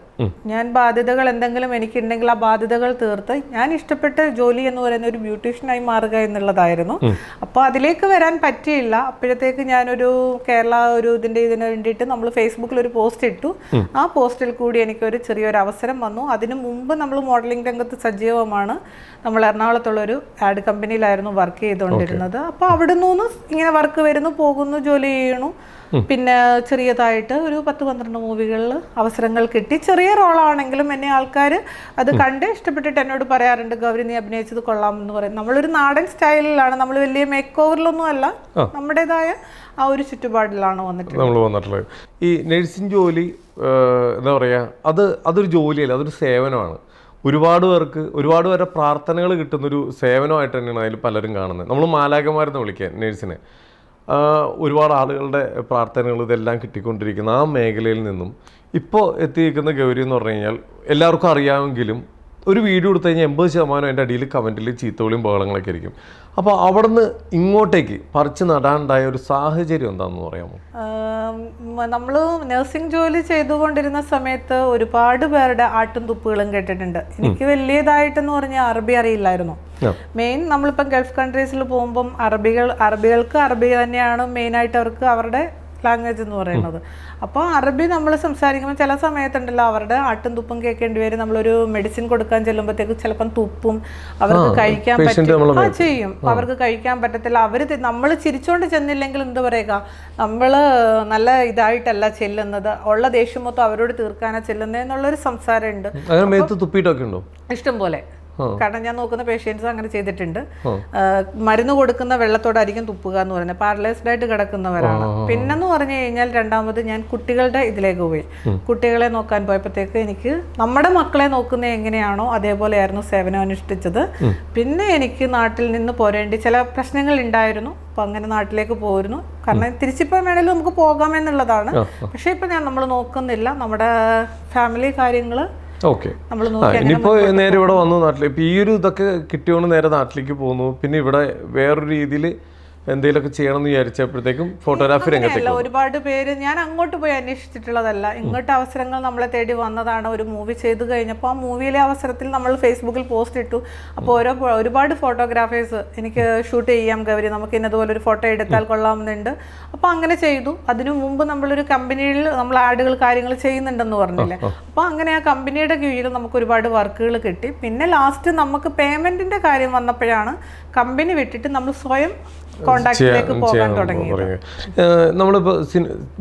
ഞാൻ ബാധ്യതകൾ എന്തെങ്കിലും എനിക്കുണ്ടെങ്കിൽ ആ ബാധ്യതകൾ തീർത്ത് ഞാൻ ഇഷ്ടപ്പെട്ട ജോലി എന്ന് പറയുന്ന ഒരു ബ്യൂട്ടീഷ്യനായി മാറുക എന്നുള്ളതായിരുന്നു. അപ്പോൾ അതിലേക്ക് വരാൻ പറ്റിയില്ല. അപ്പോഴത്തേക്ക് ഞാനൊരു കേരള ഒരു ഇതിന്റെ ഇതിന് വേണ്ടിയിട്ട് നമ്മൾ ഫേസ്ബുക്കിൽ ഒരു പോസ്റ്റ് ഇട്ടു. ആ പോസ്റ്റിൽ കൂടി എനിക്കൊരു ചെറിയൊരു അവസരം വന്നു. അതിനു മുമ്പ് നമ്മൾ മോഡലിംഗ് രംഗത്ത് സജീവമാണ്. നമ്മൾ എറണാകുളത്തുള്ള ഒരു ആഡ് കമ്പനിയിലായിരുന്നു വർക്ക് ചെയ്തുകൊണ്ടിരുന്നത്. അപ്പോൾ അവിടെ നിന്ന് ഇങ്ങനെ വർക്ക് വരുന്നു പോകുന്നു ജോലി ചെയ്യണു പിന്നെ ചെറിയതായിട്ട് ഒരു പത്ത് പന്ത്രണ്ട് മൂവികളിൽ അവസരങ്ങൾ കിട്ടി. ചെറിയ റോളാണെങ്കിലും എന്നെ ആൾക്കാർ അത് കണ്ട് ഇഷ്ടപ്പെട്ടിട്ട് എന്നോട് പറയാറുണ്ട് ഗൗരി നീ അഭിനയിച്ചത് കൊള്ളാം എന്ന് പറയും. നമ്മളൊരു നാടൻ സ്റ്റൈലിലാണ് നമ്മൾ വലിയ മേക്ക് ഓവറിലൊന്നും അല്ല നമ്മുടേതായ ആ ഒരു ചുറ്റുപാടിലാണ് വന്നിട്ടുള്ളത്. നമ്മൾ വന്നിട്ടുള്ളത്. ഈ നഴ്സിംഗ് ജോലി എന്താ പറയുക അത് അതൊരു ജോലിയല്ല അതൊരു സേവനമാണ്. ഒരുപാട് പേർക്ക് ഒരുപാട് പേരുടെ പ്രാർത്ഥനകൾ കിട്ടുന്നൊരു സേവനമായിട്ട് തന്നെയാണ് അതിൽ പലരും കാണുന്നത്. നമ്മൾ മാലാകന്മാരെന്ന് വിളിക്കുക നേഴ്സിനെ. ഒരുപാട് ആളുകളുടെ പ്രാർത്ഥനകൾ ഇതെല്ലാം കിട്ടിക്കൊണ്ടിരിക്കുന്ന ആ മേഖലയിൽ നിന്നും ഇപ്പോൾ എത്തിയിരിക്കുന്ന ഗൗരി എന്ന് പറഞ്ഞു കഴിഞ്ഞാൽ എല്ലാവർക്കും അറിയാമെങ്കിലും ഒരു വീഡിയോ എടുത്തു കഴിഞ്ഞാൽ എൺപത് ശതമാനം എന്റെ അടിയിൽ കമന്റിൽ ചീത്തവിളിയും ബഹളങ്ങളൊക്കെ ആയിരിക്കും. അപ്പോൾ അവിടുന്ന് ഇങ്ങോട്ടേക്ക് പറിച്ച് നടാനുണ്ടായ ഒരു സാഹചര്യം എന്താണെന്ന് പറയാമോ? നമ്മൾ നഴ്സിംഗ് ജോലി ചെയ്തുകൊണ്ടിരുന്ന സമയത്ത് ഒരുപാട് പേരുടെ ആട്ടും തുപ്പുകളും കേട്ടിട്ടുണ്ട്. എനിക്ക് വലിയതായിട്ടെന്ന് പറഞ്ഞാൽ അറബി അറിയില്ലായിരുന്നു. മെയിൻ നമ്മളിപ്പം ഗൾഫ് കൺട്രീസിൽ പോകുമ്പം അറബികൾ അറബികൾക്ക് അറബി തന്നെയാണ് മെയിനായിട്ട് അവർക്ക് അവരുടെ ലാംഗ്വേജ് എന്ന് പറയുന്നത്. അപ്പോൾ അറബി നമ്മൾ സംസാരിക്കുമ്പോൾ ചില സമയത്തുണ്ടല്ലോ അവരുടെ ആട്ടും തുപ്പും കേൾക്കേണ്ടി വരും. നമ്മളൊരു മെഡിസിൻ കൊടുക്കാൻ ചെല്ലുമ്പോഴത്തേക്ക് ചിലപ്പം തുപ്പും അവർക്ക് കഴിക്കാൻ പറ്റും. ആ ചെയ്യും. അവർക്ക് കഴിക്കാൻ പറ്റത്തില്ല. അവർ നമ്മൾ ചിരിച്ചുകൊണ്ട് ചെന്നില്ലെങ്കിൽ എന്താ പറയുക? നമ്മൾ നല്ല ഇതായിട്ടല്ല ചെല്ലുന്നത്. ഉള്ള ദേഷ്യം മൊത്തം അവരോട് തീർക്കാനാ ചെല്ലുന്നത് എന്നുള്ളൊരു സംസാരമുണ്ട്. ഇഷ്ടം പോലെ. കാരണം ഞാൻ നോക്കുന്ന പേഷ്യൻസ് അങ്ങനെ ചെയ്തിട്ടുണ്ട്. മരുന്ന് കൊടുക്കുന്ന വെള്ളത്തോടായിരിക്കും തുപ്പുക എന്ന് പറയുന്നത്. പാരലൈസ്ഡ് ആയിട്ട് കിടക്കുന്നവരാണ്. പിന്നെന്ന് പറഞ്ഞു കഴിഞ്ഞാൽ രണ്ടാമത് ഞാൻ കുട്ടികളുടെ ഇതിലേക്ക് പോയി. കുട്ടികളെ നോക്കാൻ പോയപ്പോഴത്തേക്ക് എനിക്ക് നമ്മുടെ മക്കളെ നോക്കുന്ന എങ്ങനെയാണോ അതേപോലെയായിരുന്നു സേവനം അനുഷ്ഠിച്ചത് പിന്നെ എനിക്ക് നാട്ടിൽ നിന്ന് പോരേണ്ടി ചില പ്രശ്നങ്ങൾ ഉണ്ടായിരുന്നു. അപ്പൊ അങ്ങനെ നാട്ടിലേക്ക് പോയിരുന്നു കാരണം തിരിച്ചിപ്പം വേണേലും നമുക്ക് പോകാമെന്നുള്ളതാണ് പക്ഷേ ഇപ്പൊ ഞാൻ നമ്മൾ നോക്കുന്നില്ല. നമ്മുടെ ഫാമിലി കാര്യങ്ങൾ ഓക്കെ. ഇനിയിപ്പോ നേരെ ഇവിടെ വന്നു നാട്ടിൽ ഇപ്പൊ ഈ ഒരു ഇതൊക്കെ കിട്ടിയോണ്ട് നേരെ നാട്ടിലേക്ക് പോകുന്നു. പിന്നെ ഇവിടെ വേറൊരു രീതിയിൽ എന്തെങ്കിലുമൊക്കെ ചെയ്യണം എന്ന് വിചാരിച്ചപ്പോഴത്തേക്കും ഫോട്ടോഗ്രാഫി രംഗത്തേക്ക് ഒരുപാട് പേര് ഞാൻ അങ്ങോട്ട് പോയി അന്വേഷിച്ചിട്ടുള്ളതല്ല. ഇങ്ങോട്ട് അവസരങ്ങൾ നമ്മളെ തേടി വന്നതാണ്. ഒരു മൂവി ചെയ്തു കഴിഞ്ഞപ്പോൾ ആ മൂവിയിലെ അവസരത്തിൽ നമ്മൾ ഫേസ്ബുക്കിൽ പോസ്റ്റ് ഇട്ടു. അപ്പോൾ ഓരോ ഒരുപാട് ഫോട്ടോഗ്രാഫേഴ്സ് എനിക്ക് ഷൂട്ട് ചെയ്യാം ഗൗരി നമുക്ക് ഇന്നതുപോലെ ഒരു ഫോട്ടോ എടുത്താൽ കൊള്ളാമെന്നുണ്ട്. അപ്പോൾ അങ്ങനെ ചെയ്തു. അതിനു മുമ്പ് നമ്മളൊരു കമ്പനിയിൽ നമ്മൾ ആഡുകൾ കാര്യങ്ങൾ ചെയ്യുന്നുണ്ടെന്ന് പറഞ്ഞില്ലേ? അപ്പോൾ അങ്ങനെ ആ കമ്പനിയുടെ കീഴിൽ നമുക്ക് ഒരുപാട് വർക്കുകൾ കിട്ടി. പിന്നെ ലാസ്റ്റ് നമുക്ക് പേയ്മെന്റിന്റെ കാര്യം വന്നപ്പോഴാണ് കമ്പനി വിട്ടിട്ട് നമ്മൾ സ്വയം കോണ്ടാക്റ്റിലേക്ക് പോകാൻ തുടങ്ങി നമ്മളിപ്പോ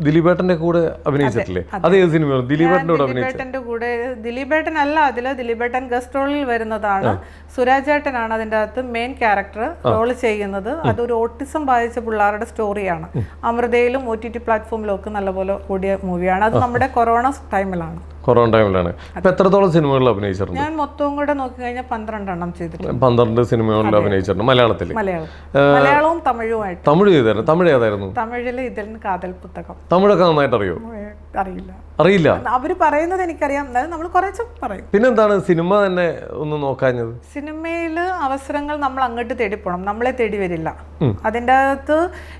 ദിലീപേട്ടന്റെ കൂടെ അഭിനയിച്ചിട്ടില്ലേ? അത് ഏത് സിനിമയാണ്? ദിലീപേട്ടന്റെ കൂടെ ദിലീപേട്ടൻ അല്ല അതിൽ ദിലീപേട്ടൻ ഗസ്റ്റ് റോളിൽ വരുന്നതാണ്. സുരാജേട്ടനാണ് അതിന്റെ അകത്ത് മെയിൻ ക്യാരക്ടർ റോൾ ചെയ്യുന്നത്. അതൊരു ഓട്ടിസം ബാധിച്ച പിള്ളേരുടെ സ്റ്റോറിയാണ് അമൃതയിലും ഒ ടി ടി പ്ലാറ്റ്ഫോമിലും ഒക്കെ നല്ലപോലെ കൂടിയ മൂവിയാണ് അത് നമ്മുടെ കൊറോണ ടൈമിലാണ് കൊറോണ ടൈമിലാണ് എത്രത്തോളം സിനിമകളിൽ അഭിനയിച്ചിട്ടുണ്ട്? ഞാൻ മൊത്തവും കൂടെ നോക്കി കഴിഞ്ഞാൽ പന്ത്രണ്ടെണ്ണം ചെയ്തിട്ടുണ്ട്. പന്ത്രണ്ട് സിനിമകളിൽ അഭിനയിച്ചിട്ടുണ്ട്. മലയാളത്തിൽ മലയാളവും തമിഴുമായിട്ട്. തമിഴ് ചെയ്തായിരുന്നു തമിഴ് ഏതായിരുന്നു? തമിഴിൽ ഇതിൽ കാതൽ പുസ്തകം. തമിഴൊക്കെ നന്നായിട്ട് അറിയോ അറിയില്ല. അറിയില്ല? അവർ പറയുന്നത് എനിക്കറിയാം. എന്നാലും നമ്മൾ കുറച്ച് പറയും. പിന്നെന്താണ്? സിനിമ തന്നെ ഒന്ന് നോക്കാഞ്ഞത്. സിനിമയിൽ അവസരങ്ങൾ നമ്മൾ അങ്ങോട്ട് തേടി പോകണം നമ്മളെ തേടി വരില്ല. അതിന്റെ അകത്ത്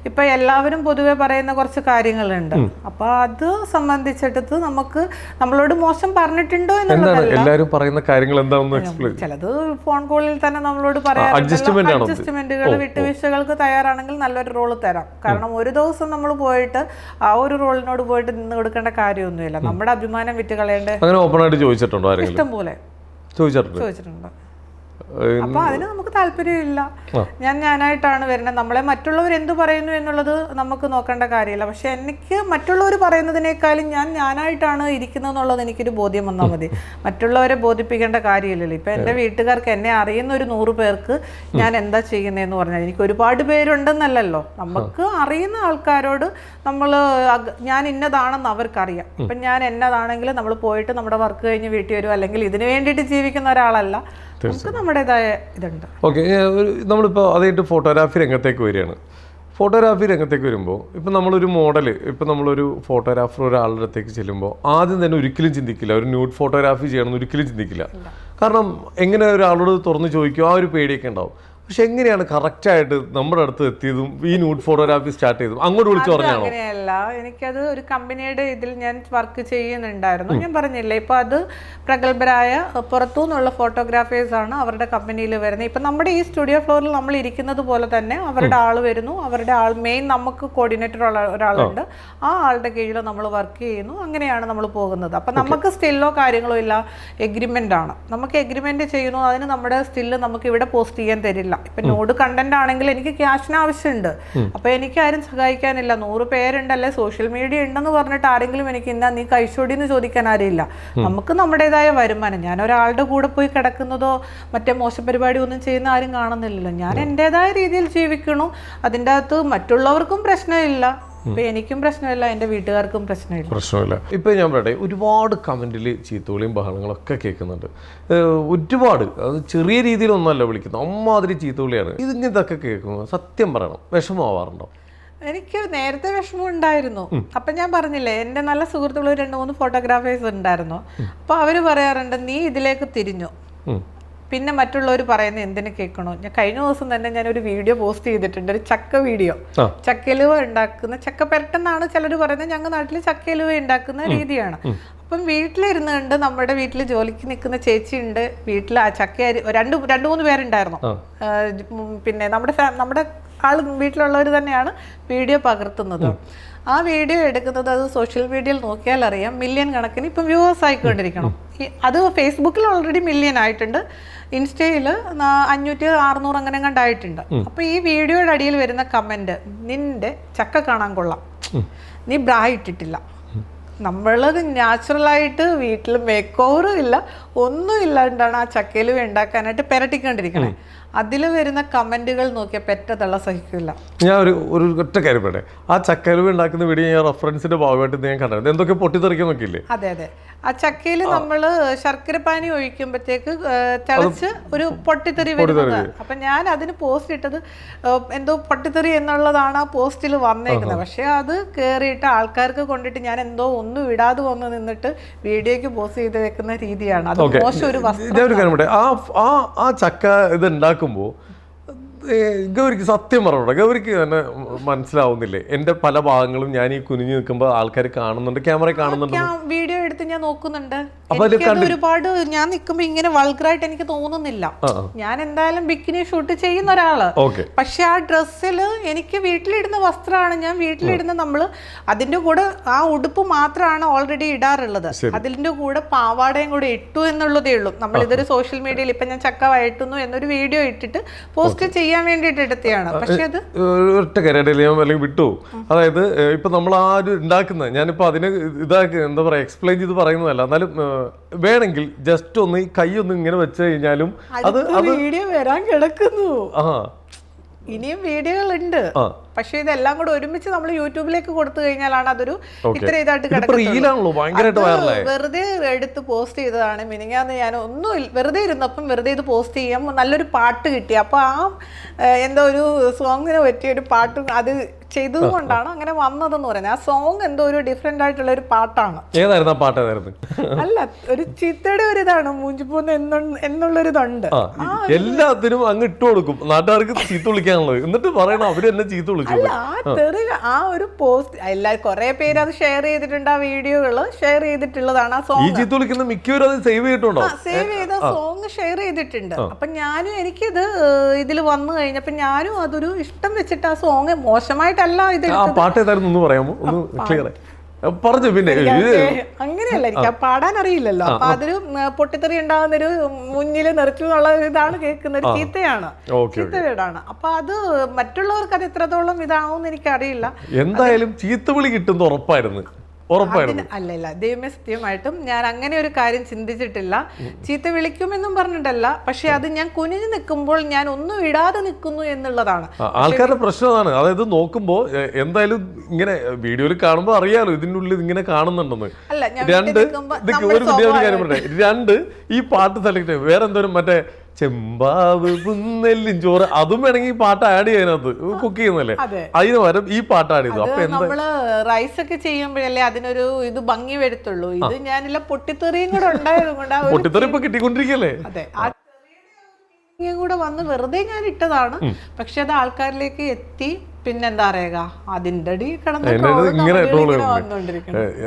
ഇപ്പൊ എല്ലാവരും പൊതുവെ പറയുന്ന കുറച്ച് കാര്യങ്ങളുണ്ട്. അപ്പൊ അത് സംബന്ധിച്ചിടത്ത് നമുക്ക് നമ്മളോട് മോശം പറഞ്ഞിട്ടുണ്ടോ എല്ലാവരും പറയുന്ന കാര്യങ്ങൾ എന്താണെന്ന് ചിലത് ഫോൺ കോളിൽ തന്നെ നമ്മളോട് പറയാം? അഡ്ജസ്റ്റ്മെന്റുകൾ വിട്ടുവീഴ്ചകൾക്ക് തയ്യാറാണെങ്കിൽ നല്ലൊരു റോൾ തരാം. കാരണം ഒരു ദിവസം നമ്മൾ പോയിട്ട് ആ ഒരു റോളിനോട് പോയിട്ട് നിന്ന് കൊടുക്കേണ്ട കാര്യമൊന്നുമില്ല. നമ്മുടെ അഭിമാനം വിറ്റ് കളയേണ്ട അങ്ങനെ ഓപ്പൺ ആയിട്ട് ചോദിച്ചിട്ടുണ്ടോ ഇഷ്ടം പോലെ ചോദിച്ചിട്ടുണ്ട്. ചോദിച്ചിട്ടുണ്ട്. അപ്പൊ അതിന് നമുക്ക് താല്പര്യമില്ല. ഞാൻ ഞാനായിട്ടാണ് വരുന്നത്. നമ്മളെ മറ്റുള്ളവർ എന്തു പറയുന്നു എന്നുള്ളത് നമുക്ക് നോക്കേണ്ട കാര്യമില്ല. പക്ഷെ എനിക്ക് മറ്റുള്ളവർ പറയുന്നതിനേക്കാളും ഞാൻ ഞാനായിട്ടാണ് ഇരിക്കുന്നത് എന്നുള്ളത് എനിക്കൊരു ബോധ്യം വന്നാൽ മതി. മറ്റുള്ളവരെ ബോധിപ്പിക്കേണ്ട കാര്യമില്ലല്ലോ. ഇപ്പൊ എന്റെ വീട്ടുകാർക്ക് എന്നെ അറിയുന്ന ഒരു നൂറ് പേർക്ക് ഞാൻ എന്താ ചെയ്യുന്നതെന്ന് പറഞ്ഞാൽ എനിക്ക് ഒരുപാട് പേരുണ്ടെന്നല്ലല്ലോ. നമുക്ക് അറിയുന്ന ആൾക്കാരോട് നമ്മൾ ഞാൻ ഇന്നതാണെന്ന് അവർക്കറിയാം. ഇപ്പം ഞാൻ എന്നതാണെങ്കിൽ നമ്മൾ പോയിട്ട് നമ്മുടെ വർക്ക് കഴിഞ്ഞ് വീട്ടിൽ വരും അല്ലെങ്കിൽ ഇതിനു വേണ്ടിയിട്ട് ജീവിക്കുന്ന ഒരാളല്ല. നമുക്ക് നമ്മുടേതായ ഇതുണ്ട്. ഓക്കെ നമ്മളിപ്പോൾ അതായിട്ട് ഫോട്ടോഗ്രാഫി രംഗത്തേക്ക് വരികയാണ്. ഫോട്ടോഗ്രാഫി രംഗത്തേക്ക് വരുമ്പോൾ ഇപ്പം നമ്മളൊരു മോഡൽ ഇപ്പം നമ്മളൊരു ഫോട്ടോഗ്രാഫർ ഒരാളുടെ അടുത്തേക്ക് ചെല്ലുമ്പോൾ ആദ്യം തന്നെ ഒരിക്കലും ചിന്തിക്കില്ല. ഒരു ന്യൂഡ് ഫോട്ടോഗ്രാഫി ചെയ്യണമെന്ന് ഒരിക്കലും ചിന്തിക്കില്ല. കാരണം എങ്ങനെ ഒരാളോട് തുറന്ന് ചോദിക്കുമോ ആ ഒരു പേടിയൊക്കെ ഉണ്ടാവും. പക്ഷെ എങ്ങനെയാണ് കറക്റ്റായിട്ട് നമ്മുടെ അടുത്ത് എത്തിയതും ഈ ന്യൂഡ് ഫോട്ടോഗ്രാഫി സ്റ്റാർട്ട് ചെയ്തതും? അങ്ങോട്ട് വിളിച്ചു പറഞ്ഞാണോ? അങ്ങനെയല്ല. എനിക്കത് ഒരു കമ്പനിയുടെ ഇതിൽ ഞാൻ വർക്ക് ചെയ്യുന്നുണ്ടായിരുന്നു. ഞാൻ പറഞ്ഞില്ലേ ഇപ്പൊ അത് പ്രഗത്ഭരായ പുറത്തു നിന്നുള്ള ഫോട്ടോഗ്രാഫേഴ്സ് ആണ് അവരുടെ കമ്പനിയിൽ വരുന്നത്. ഇപ്പൊ നമ്മുടെ ഈ സ്റ്റുഡിയോ ഫ്ലോറിൽ നമ്മൾ ഇരിക്കുന്നത് പോലെ തന്നെ അവരുടെ ആൾ വരുന്നു. അവരുടെ ആൾ മെയിൻ നമുക്ക് കോർഡിനേറ്റർ ഉള്ള ഒരാളുണ്ട്. ആ. ആളുടെ കീഴിൽ നമ്മൾ വർക്ക് ചെയ്യുന്നു. അങ്ങനെയാണ് നമ്മൾ പോകുന്നത്. അപ്പൊ നമുക്ക് സ്റ്റില്ലോ കാര്യങ്ങളോ ഇല്ല എഗ്രിമെന്റ് ആണ്. നമുക്ക് എഗ്രിമെന്റ് ചെയ്യുന്നു അതിന് നമ്മുടെ സ്റ്റില്ല് നമുക്ക് ഇവിടെ പോസ്റ്റ് ചെയ്യാൻ തരില്ല. ഇപ്പൊ നോഡ് കണ്ടന്റ് ആണെങ്കിൽ എനിക്ക് ക്യാഷിന് ആവശ്യമുണ്ട്. അപ്പൊ എനിക്ക് ആരും സഹായിക്കാനില്ല. നൂറ് പേരുണ്ടല്ലേ സോഷ്യൽ മീഡിയ ഉണ്ടെന്ന് പറഞ്ഞിട്ട് ആരെങ്കിലും എനിക്ക് എന്താ നീ കഴിച്ചോടി എന്ന് ചോദിക്കാൻ ആരുമില്ല. നമുക്ക് നമ്മുടേതായ വരുമാനം. ഞാൻ ഒരാളുടെ കൂടെ പോയി കിടക്കുന്നതോ മറ്റേ മോശം പരിപാടി ഒന്നും ചെയ്യുന്ന ആരും കാണുന്നില്ലല്ലോ. ഞാൻ എന്റെതായ രീതിയിൽ ജീവിക്കണു. അതിന്റെ അകത്ത് മറ്റുള്ളവർക്കും പ്രശ്നമില്ല. ഇപ്പൊ എനിക്കും പ്രശ്നമില്ല എന്റെ വീട്ടുകാർക്കും പ്രശ്നമില്ല. പ്രശ്നമില്ല. ഇപ്പൊ ഞാൻ പറയട്ടെ ഒരുപാട് കമന്റിൽ ചീത്തോളിയും ബഹളങ്ങളും ഒക്കെ കേൾക്കുന്നുണ്ട്. ഒരുപാട് അത് ചെറിയ രീതിയിലൊന്നുമല്ല വിളിക്കുന്നത് അമ്മാതിരി ചീത്തോളിയാണ് ഇത് ഇതൊക്കെ കേൾക്കുന്നത് സത്യം പറയണം വിഷമമാവാറുണ്ടോ? എനിക്ക് നേരത്തെ വിഷമം ഉണ്ടായിരുന്നു. അപ്പൊ ഞാൻ പറഞ്ഞില്ലേ എന്റെ നല്ല സുഹൃത്തുക്കൾ രണ്ട് മൂന്ന് ഫോട്ടോഗ്രാഫേഴ്സ് ഉണ്ടായിരുന്നു. അപ്പൊ അവർ പറയാറുണ്ട് നീ ഇതിലേക്ക് തിരിഞ്ഞു. പിന്നെ മറ്റുള്ളവർ പറയുന്നത് എന്തിനു കേൾക്കണോ? ഞാൻ കഴിഞ്ഞ ദിവസം തന്നെ ഞാൻ ഒരു വീഡിയോ പോസ്റ്റ് ചെയ്തിട്ടുണ്ട് ഒരു ചക്ക വീഡിയോ. ചക്കലുവ ഉണ്ടാക്കുന്ന ചക്ക പെരട്ടെന്നാണ് ചിലർ പറയുന്നത് ഞങ്ങളുടെ നാട്ടിൽ ചക്കലുവ ഉണ്ടാക്കുന്ന രീതിയാണ്. അപ്പം വീട്ടിലിരുന്ന് കണ്ട് നമ്മുടെ വീട്ടിൽ ജോലിക്ക് നിൽക്കുന്ന ചേച്ചി ഉണ്ട് വീട്ടിൽ ആ ചക്ക രണ്ട് രണ്ട് മൂന്ന് പേരുണ്ടായിരുന്നു. പിന്നെ നമ്മുടെ നമ്മുടെ ആൾ വീട്ടിലുള്ളവർ തന്നെയാണ് വീഡിയോ പകർത്തുന്നത്. ആ വീഡിയോ എടുക്കുന്നത് അത് സോഷ്യൽ മീഡിയയിൽ നോക്കിയാൽ അറിയാം. മില്യൺ കണക്കിന് ഇപ്പം വ്യൂവേഴ്സ് ആയിക്കൊണ്ടിരിക്കണം. അത് ഫേസ്ബുക്കിൽ ഓൾറെഡി മില്യൺ ആയിട്ടുണ്ട്. ഇൻസ്റ്റയിൽ അഞ്ഞൂറ്റി അറുന്നൂറ് അങ്ങനെ കണ്ടായിട്ടുണ്ട് അപ്പൊ ഈ വീഡിയോയുടെ അടിയിൽ വരുന്ന കമന്റ് നിന്റെ ചക്ക കാണാൻ കൊള്ളാം. നീ ബ്രാ ഇട്ടിട്ടില്ല. നമ്മൾ നാച്ചുറലായിട്ട് വീട്ടിൽ മേക്ക് ഓവറും ഇല്ല ഒന്നും ഇല്ലാണ്ടാണ് ആ ചക്കയിൽ ഉണ്ടാക്കാനായിട്ട് പെരട്ടിക്കൊണ്ടിരിക്കണേ. അതിൽ വരുന്ന കമന്റുകൾ നോക്കിയാൽ പെറ്റതള്ള സഹിക്കില്ല ഞാൻ ഒരു ഒരു ഒറ്റ കാര്യം പറയട്ടെ. ആ ചക്കരവ് ഉണ്ടാക്കുന്ന വീഡിയോ ഞാൻ റെഫറൻസിന്റെ ഭാഗമായിട്ട് ഞാൻ കണ്ടായിരുന്നു എന്തൊക്കെ പൊട്ടിത്തെറിക്കാൻ നോക്കിയില്ലേ അതെ അതെ. ആ ചക്കയിൽ നമ്മൾ ശർക്കരപ്പാനി ഒഴിക്കുമ്പോഴത്തേക്ക് തിളച്ച് ഒരു പൊട്ടിത്തെറി വരുന്നത്. അപ്പം ഞാൻ അതിന് പോസ്റ്റ് ഇട്ടത് എന്തോ പൊട്ടിത്തെറി എന്നുള്ളതാണ് ആ പോസ്റ്റിൽ വന്നേക്കുന്നത്. പക്ഷേ അത് കയറിയിട്ട് ആൾക്കാർക്ക് കൊണ്ടിട്ട് ഞാൻ എന്തോ ഒന്നും ഇടാതെ വന്ന് നിന്നിട്ട് വീഡിയോക്ക് പോസ്റ്റ് ചെയ്ത് വെക്കുന്ന രീതിയാണ്. അത് മോശം ഒരു വസ്തു ആ ആ ചക്ക ഇത് ഉണ്ടാക്കുമ്പോൾ ഗൗരിക്ക് സത്യം പറഞ്ഞോട്ടെ ഗൗരിക്ക് തന്നെ മനസ്സിലാവുന്നില്ലേ? എന്റെ പല ഭാഗങ്ങളും ഞാൻ ഈ കുനിഞ്ഞു നിൽക്കുമ്പോൾ ആൾക്കാർ കാണുന്നുണ്ട് ക്യാമറ കാണുന്നുണ്ട് വീഡിയോ എടുത്ത് ഞാൻ നോക്കുന്നുണ്ട്. എനിക്കത് ഒരുപാട് ഞാൻ നിൽക്കുമ്പോ ഇങ്ങനെ വൾഗറായിട്ട് എനിക്ക് തോന്നുന്നില്ല. ഞാൻ എന്തായാലും ബിക്കിനി ഷൂട്ട് ചെയ്യുന്ന ഒരാൾ. പക്ഷെ ആ ഡ്രസ്സിൽ എനിക്ക് വീട്ടിലിടുന്ന വസ്ത്രമാണ് ഞാൻ വീട്ടിലിടുന്ന നമ്മൾ അതിന്റെ കൂടെ ആ ഉടുപ്പ് മാത്രമാണ് ഓൾറെഡി ഇടാറുള്ളത്. അതിന്റെ കൂടെ പാവാടയും കൂടെ ഇട്ടു എന്നുള്ളതേ ഉള്ളൂ. നമ്മൾ ഇതൊരു സോഷ്യൽ മീഡിയയിൽ ഇപ്പൊ ഞാൻ ചക്ക വഴറ്റുന്നു എന്നൊരു വീഡിയോ ഇട്ടിട്ട് പോസ്റ്റ് ചെയ്യാൻ വേണ്ടിയിട്ട് എടുത്തതാണ്. പക്ഷെ അത് ഒറ്റ അല്ലെങ്കിൽ വിട്ടു. അതായത് ഇപ്പൊ നമ്മൾ ആ ഒരു ഉണ്ടാക്കുന്ന ഞാനിപ്പോ അതിന് ഇതാക്കി എന്താ പറയാ എക്സ്പ്ലെയിൻ ചെയ്ത് പറയുന്നതല്ല. എന്നാലും വേണമെങ്കിൽ ജസ്റ്റ് ഒന്ന് ഈ കൈ ഒന്ന് ഇങ്ങനെ വെച്ച് കഴിഞ്ഞാലും അത് വീഡിയോ വരാൻ കിടക്കുന്നു. ആ ഇനിയും വീഡിയോകളുണ്ട്. ആ. പക്ഷെ ഇതെല്ലാം കൂടെ ഒരുമിച്ച് നമ്മൾ യൂട്യൂബിലേക്ക് കൊടുത്തു കഴിഞ്ഞാലാണ് അതൊരു ഇത്ര ഇതായിട്ട് കിടക്കുന്നത് വെറുതെ എടുത്ത് പോസ്റ്റ് ചെയ്തതാണ് മിനിങ്ങാന്ന് ഞാൻ ഒന്നും വെറുതെ ഇരുന്നപ്പം വെറുതെ ഇത് പോസ്റ്റ് ചെയ്യാം നല്ലൊരു പാട്ട് കിട്ടി. അപ്പൊ ആ എന്തോ ഒരു സോങ്ങിന് പറ്റിയ ഒരു പാട്ട് അത് ചെയ്തത് കൊണ്ടാണ് അങ്ങനെ വന്നതെന്ന് പറയുന്നത്. ആ സോങ് എന്തോ ഒരു ഡിഫറെന്റ് ആയിട്ടുള്ള ഒരു പാട്ടാണ്. ഏതായിരുന്നു ആ പാട്ട് ഏതായിരുന്നു? അല്ല ഒരു ചിത്തയുടെ ഒരു ഇതാണ് മൂഞ്ചിപ്പോന്ന് എന്നുള്ളൊരിതുണ്ട്. ആ എല്ലാത്തിനും അങ്ങ് ഇട്ടു കൊടുക്കും. നാട്ടുകാർക്ക് ചീത്ത വിളിക്കാനുള്ളത്. എന്നിട്ട് പറയണം അവർ എന്നെ ചീത്ത അല്ല ആ തെറി ആ ഒരു പോസ്റ്റ് എല്ലാ കുറെ പേര് അത് ഷെയർ ചെയ്തിട്ടുണ്ട് ആ വീഡിയോകൾ ഷെയർ ചെയ്തിട്ടുള്ളതാണ് ആ ഈ സോങ് ചീത്ത വിളിക്കുന്ന മിക്കവരും അത് സേവ് ചെയ്തിട്ടുണ്ടോ? സേവ് ചെയ്ത സോങ് ഷെയർ ചെയ്തിട്ടുണ്ട്. അപ്പൊ ഞാനും എനിക്കിത് ഇതിൽ വന്നു കഴിഞ്ഞപ്പോ ഞാനും അതൊരു ഇഷ്ടം വെച്ചിട്ട് ആ സോങ് മോശമായിട്ടല്ല ഇത് ആ പാട്ട് ഏതായിരുന്നു? ഒന്ന് പറയാമോ? ഒന്ന് ക്ലിയർ പറഞ്ഞു പിന്നെ അങ്ങനെയല്ല പാടാൻ അറിയില്ലല്ലോ. അപ്പൊ അതൊരു പൊട്ടിത്തെറി ഉണ്ടാകുന്ന ഒരു മുന്നിൽ നിർത്തി എന്നുള്ള ഇതാണ് കേൾക്കുന്ന ഒരു ചീത്തയാണ്. ഓക്കെ ചീത്ത വീടാണ് അപ്പൊ അത് മറ്റുള്ളവർക്ക് അത് എത്രത്തോളം ഇതാവും എനിക്കറിയില്ല. എന്തായാലും ചീത്ത വിളി കിട്ടുന്ന ഉറപ്പായിരുന്നു. ഉറപ്പായിരുന്നു അല്ല അല്ലല്ല ദൈവമേ സത്യമായിട്ടും ഞാൻ അങ്ങനെ ഒരു കാര്യം ചിന്തിച്ചിട്ടില്ല. ചീത്ത വിളിക്കുമെന്നും പറഞ്ഞിട്ടല്ല പക്ഷെ അത് ഞാൻ കുനിഞ്ഞു നിൽക്കുമ്പോൾ ഞാൻ ഒന്നും ഇടാതെ നിൽക്കുന്നു എന്നുള്ളതാണ്. ആൾക്കാരുടെ പ്രശ്നം അതാണ്. അതായത് നോക്കുമ്പോ എന്തായാലും ഇങ്ങനെ വീഡിയോയിൽ കാണുമ്പോൾ അറിയാലോ ഇതിന്റെ ഉള്ളിൽ ഇങ്ങനെ കാണുന്നുണ്ടെന്ന്. അല്ല രണ്ട് ഒരു കാര്യം പറഞ്ഞേ രണ്ട് ഈ പാട്ട് സെലക്ട് വേറെ എന്തോരം മറ്റേ ചെമ്പാവ് പുന്നെല്ലും ചോറ് അതും വേണമെങ്കിൽ ഈ പാട്ട് ആഡ് ചെയ്യാനകത്ത് കുക്ക് ചെയ്യുന്നല്ലേ അതെ. അതിന് പകരം ഈ പാട്ട് ആഡ് ചെയ്തു. അപ്പൊ നമ്മൾ റൈസ് ഒക്കെ ചെയ്യുമ്പോഴല്ലേ അതിനൊരു ഇത് ഭംഗി വരുത്തുള്ളൂ. ഇത് ഞാനില്ല പൊട്ടിത്തെറിയും കൂടെ ഉണ്ടായത് പൊട്ടിത്തെറി ഇപ്പൊ കിട്ടിക്കൊണ്ടിരിക്കല്ലേ അതെ. കൂടെ വന്ന് വെറുതെ ഞാൻ ഇട്ടതാണ്. പക്ഷെ അത് ആൾക്കാരിലേക്ക് എത്തി. പിന്നെന്താ പറയുക അടി troll ഇങ്ങനെ.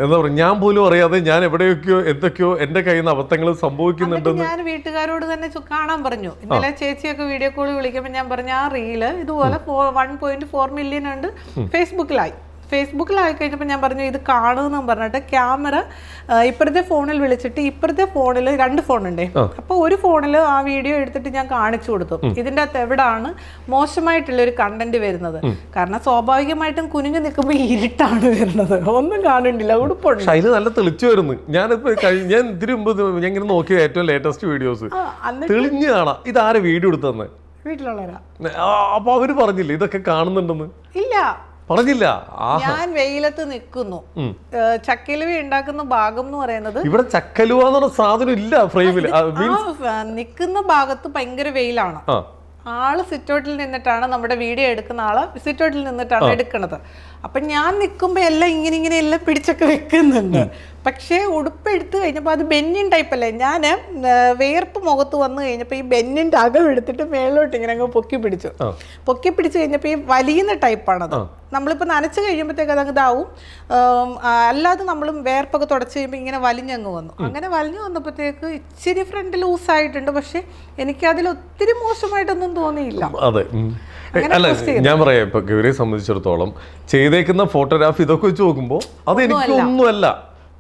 എന്താ പറയുക ഞാൻ പോലും അറിയാതെ ഞാൻ എവിടെയൊക്കെയോ എന്തൊക്കെയോ എന്റെ കയ്യിൽ നിന്ന് അബദ്ധങ്ങൾ സംഭവിക്കുന്നുണ്ട് ഞാൻ വീട്ടുകാരോട് തന്നെ കാണാൻ പറഞ്ഞു. ഇന്നലെ ചേച്ചിയൊക്കെ വീഡിയോ കോൾ വിളിക്കുമ്പോൾ ഞാൻ പറഞ്ഞു ആ റീൽ ഇതുപോലെ വൺ പോയിന്റ് ഫോർ മില്യൺ ഉണ്ട് ഫേസ്ബുക്കിലായി ഫേസ്ബുക്കിലായി കഴിഞ്ഞപ്പോൾ ഞാൻ പറഞ്ഞു ഇത് കാണുമെന്ന് പറഞ്ഞിട്ട് ക്യാമറ ഇപ്പുറത്തെ ഫോണിൽ വിളിച്ചിട്ട് ഇപ്പുറത്തെ ഫോണിൽ രണ്ട് ഫോണുണ്ടേ. അപ്പോൾ ഒരു ഫോണിൽ ആ വീഡിയോ എടുത്തിട്ട് ഞാൻ കാണിച്ചു കൊടുത്തു. ഇതിന്റെ അകത്ത് എവിടാണ് മോശമായിട്ടുള്ള ഒരു കണ്ടന്റ് വരുന്നത് കാരണം സ്വാഭാവികമായിട്ടും കുനിഞ്ഞു നിൽക്കുമ്പോൾ ഇരുട്ടാണ് വരുന്നത്. ഒന്നും കാണണ്ടില്ല ഉടുപ്പുണ്ട്. അതിൽ നല്ല തെളിച്ചു വരുന്നു. ഞാനിപ്പോ കഴി- ഞാൻ ഇതിനു മുമ്പ് ഞാൻ ഇങ്ങനെ നോക്കിയ ഏറ്റവും ലേറ്റസ്റ്റ് വീഡിയോസ് തെളിഞ്ഞു കാണാം. ഇതാരെ വീഡിയോ എടുത്തന്നെ വീട്ടിലുള്ളവരാ. അപ്പൊ അവർ പറഞ്ഞില്ലേ ഇതൊക്കെ കാണുന്നുണ്ടെന്ന്? ഇല്ല. പറഞ്ഞില്ല. ഞാൻ വെയിലത്ത് നിൽക്കുന്നു. ചക്കലുവി ഉണ്ടാക്കുന്ന ഭാഗം എന്ന് പറയുന്നത് ഇവിടെ ചക്കലുവ എന്ന് പറഞ്ഞ സാധനം ഇല്ല ഫ്രെയിമിൽ നിൽക്കുന്ന ഭാഗത്ത് ഭയങ്കര വെയിലാണ്. ആൾ സിറ്റൗട്ടിൽ നിന്നിട്ടാണ് നമ്മുടെ വീഡിയോ എടുക്കുന്ന ആൾ സിറ്റൗട്ടിൽ നിന്നിട്ടാണ് എടുക്കുന്നത് അപ്പൊ ഞാൻ നിൽക്കുമ്പോൾ എല്ലാം ഇങ്ങനെ ഇങ്ങനെ എല്ലാം പിടിച്ചൊക്കെ വെക്കുന്നുണ്ട്. പക്ഷേ ഉടുപ്പ് എടുത്തു കഴിഞ്ഞപ്പോൾ അത് ബെന്നിൻ ടൈപ്പ് അല്ലേ? ഞാൻ വേർപ്പ് മുഖത്ത് വന്നു കഴിഞ്ഞപ്പോൾ ഈ ബെന്നിന്റെ അകം എടുത്തിട്ട് മേലോട്ട് ഇങ്ങനെ അങ്ങ് പൊക്കി പിടിച്ചു. പൊക്കി പിടിച്ചു കഴിഞ്ഞപ്പോൾ ഈ വലിയുന്ന ടൈപ്പാണത് നമ്മളിപ്പോൾ നനച്ച് കഴിയുമ്പോഴത്തേക്ക് അതങ്ങ് ഇതാവും. അല്ലാതെ നമ്മളും വേർപ്പൊക്കെ തുടച്ച് കഴിയുമ്പോൾ ഇങ്ങനെ വലിഞ്ഞങ്ങ് വന്നു. അങ്ങനെ വലിഞ്ഞു വന്നപ്പോഴത്തേക്ക് ഇച്ചിരി ഫ്രണ്ട് ലൂസ് ലൂസായിട്ടുണ്ട് പക്ഷെ എനിക്കതിൽ ഒത്തിരി മോശമായിട്ടൊന്നും തോന്നിയില്ല. അതെ. അല്ല ഞാൻ പറയാം ഇപ്പൊ ഗൗരിയെ സംബന്ധിച്ചിടത്തോളം ചെയ്തേക്കുന്ന ഫോട്ടോഗ്രാഫ് ഇതൊക്കെ വെച്ച് നോക്കുമ്പോ അത് എനിക്കൊന്നുമല്ല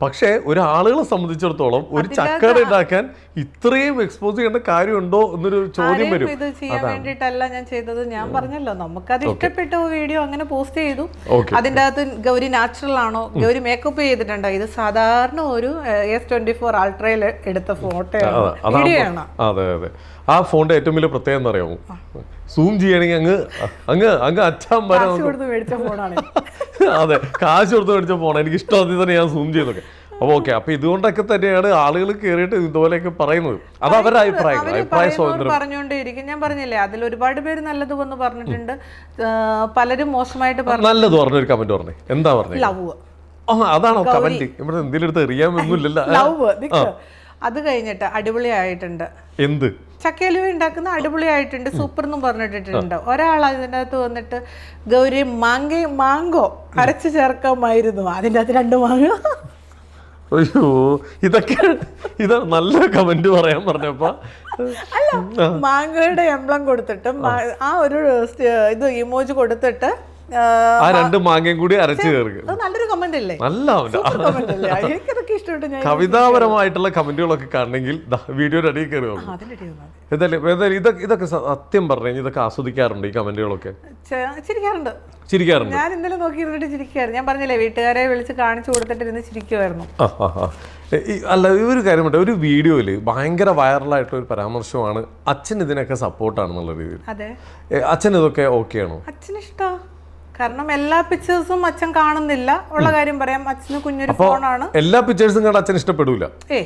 പക്ഷേ ഒരാളുകളെ സംബന്ധിച്ചിടത്തോളം ഒരു ചക്കട ഉണ്ടാക്കാൻ ഇത്രയും എക്സ്പോസ് ചെയ്യേണ്ട കാര്യമുണ്ടോ എന്നൊരു ചോദ്യം വരും. ഇത് ചെയ്യാൻ വേണ്ടിയിട്ടല്ല ഞാൻ ചെയ്തത്. ഞാൻ പറഞ്ഞല്ലോ നമുക്കത് ഇഷ്ടപ്പെട്ട വീഡിയോ അങ്ങനെ പോസ്റ്റ് ചെയ്തു. അതിന്റെ അകത്ത് ഗൗരി നാച്ചുറൽ ആണോ? ഗൗരി മേക്കപ്പ് ചെയ്തിട്ടുണ്ടോ? ഇത് സാധാരണ ഒരു എസ് ട്വന്റി ഫോർ അൾട്രയിൽ എടുത്ത ഫോട്ടോയാണ് അതാ- വീഡിയോ ആണ്. അതെ അതെ. ആ ഫോണിന്റെ ഏറ്റവും വലിയ പ്രത്യേകത എന്ന് അറിയാമോ? സൂം ചെയ്യണമെങ്കിൽ അങ്ങ് അങ്ങ് അങ്ങ് അച്ഛൻ വരെ അതെ കാശ് കൊടുത്ത് മേടിച്ച ഫോൺ എനിക്ക് ഇഷ്ടം അതിൽ തന്നെ ഞാൻ സൂം ചെയ്തൊക്കെ അപ്പൊ ഓക്കെ അപ്പൊ ഇതുകൊണ്ടൊക്കെ തന്നെയാണ് ആളുകൾ കയറിയിട്ട് ഇതുപോലെയൊക്കെ പറയുന്നത്. അത് അവരുടെ അഭിപ്രായം അഭിപ്രായ സ്വാതന്ത്ര്യം. പറഞ്ഞുകൊണ്ടേയിരിക്കും. ഞാൻ പറഞ്ഞില്ലേ അതിൽ ഒരുപാട് പേര് നല്ലത് വന്ന് പറഞ്ഞിട്ടുണ്ട്. പലരും മോശമായിട്ട് പറഞ്ഞു നല്ലത് പറഞ്ഞൊരു കമന്റ് പറഞ്ഞേ. എന്താ പറഞ്ഞത് ലവ്. അതാണോ കമന്റ് ഇവിടെ എന്തെങ്കിലും എടുത്ത് എറിയാമെന്നില്ലല്ലോ ലവ് അത് കഴിഞ്ഞിട്ട് അടിപൊളിയായിട്ടുണ്ട്. എന്ത്? ചക്കയിലുവ ഉണ്ടാക്കുന്ന അടിപൊളിയായിട്ടുണ്ട് സൂപ്പർ എന്നും പറഞ്ഞിട്ടിട്ടുണ്ട്. ഒരാൾ അതിന്റെ അകത്ത് വന്നിട്ട് ഗൗരി മാങ്ങ മാങ്കോ അരച്ച് ചേർക്കാമായിരുന്നു. അതിന്റെ അകത്ത് രണ്ട് മാങ്ങ. അയ്യോ ഇതൊക്കെ ഇത് നല്ല കമന്റ് പറയാൻ പറഞ്ഞപ്പോ. അല്ല മാങ്ങയുടെ എംബ്ലം കൊടുത്തിട്ട് ആ. ഒരു ഇത് ഇമോജ് കൊടുത്തിട്ട് ആ, രണ്ട് മാങ്ങയും കൂടി അരച്ചു ചേർക്കും. നല്ലൊരു കമന്റ് അല്ലേ? നല്ല കവിതാപരമായിട്ടുള്ള കമന്റുകളൊക്കെ കാണണമെങ്കിൽ വീഡിയോയുടെ അടിയിൽ കയറി. എന്തായാലും എന്തായാലും ഇതൊക്കെ ഇതൊക്കെ സത്യം പറഞ്ഞു കഴിഞ്ഞാൽ ഇതൊക്കെ ആസ്വദിക്കാറുണ്ട് ഈ കമന്റുകളൊക്കെ. ചിരിക്കാറുണ്ട്. ചിരിക്കാറുണ്ട്. ഞാൻ ഇന്നലെ നോക്കി ഇരുന്നിട്ട് ചിരിക്കായിരുന്നു. ഞാൻ പറഞ്ഞില്ലേ വീട്ടുകാരെ വിളിച്ച് കാണിച്ചു കൊടുത്തിട്ട് ഇരുന്ന് ചിരിക്കുമായിരുന്നു അല്ല ഒരു കാര്യമുണ്ട് ഒരു വീഡിയോയിൽ ഭയങ്കര വൈറലായിട്ടുള്ള ഒരു പരാമർശമാണ് അച്ഛൻ ഇതിനൊക്കെ സപ്പോർട്ടാണെന്നുള്ള രീതിയിൽ. അച്ഛൻ ഇതൊക്കെ ഓക്കെ ആണോ? അച്ഛൻ ഇഷ്ടാ കാരണം എല്ലാ പിക്ചേഴ്സും അച്ഛൻ കാണുന്നില്ല. ഉള്ള കാര്യം പറയാം. അച്ഛന് കുഞ്ഞൊരു ഫോണാണ് എല്ലാ പിക്ചേഴ്സും കണ്ട് അച്ഛൻ ഇഷ്ടപ്പെടൂല? ഏ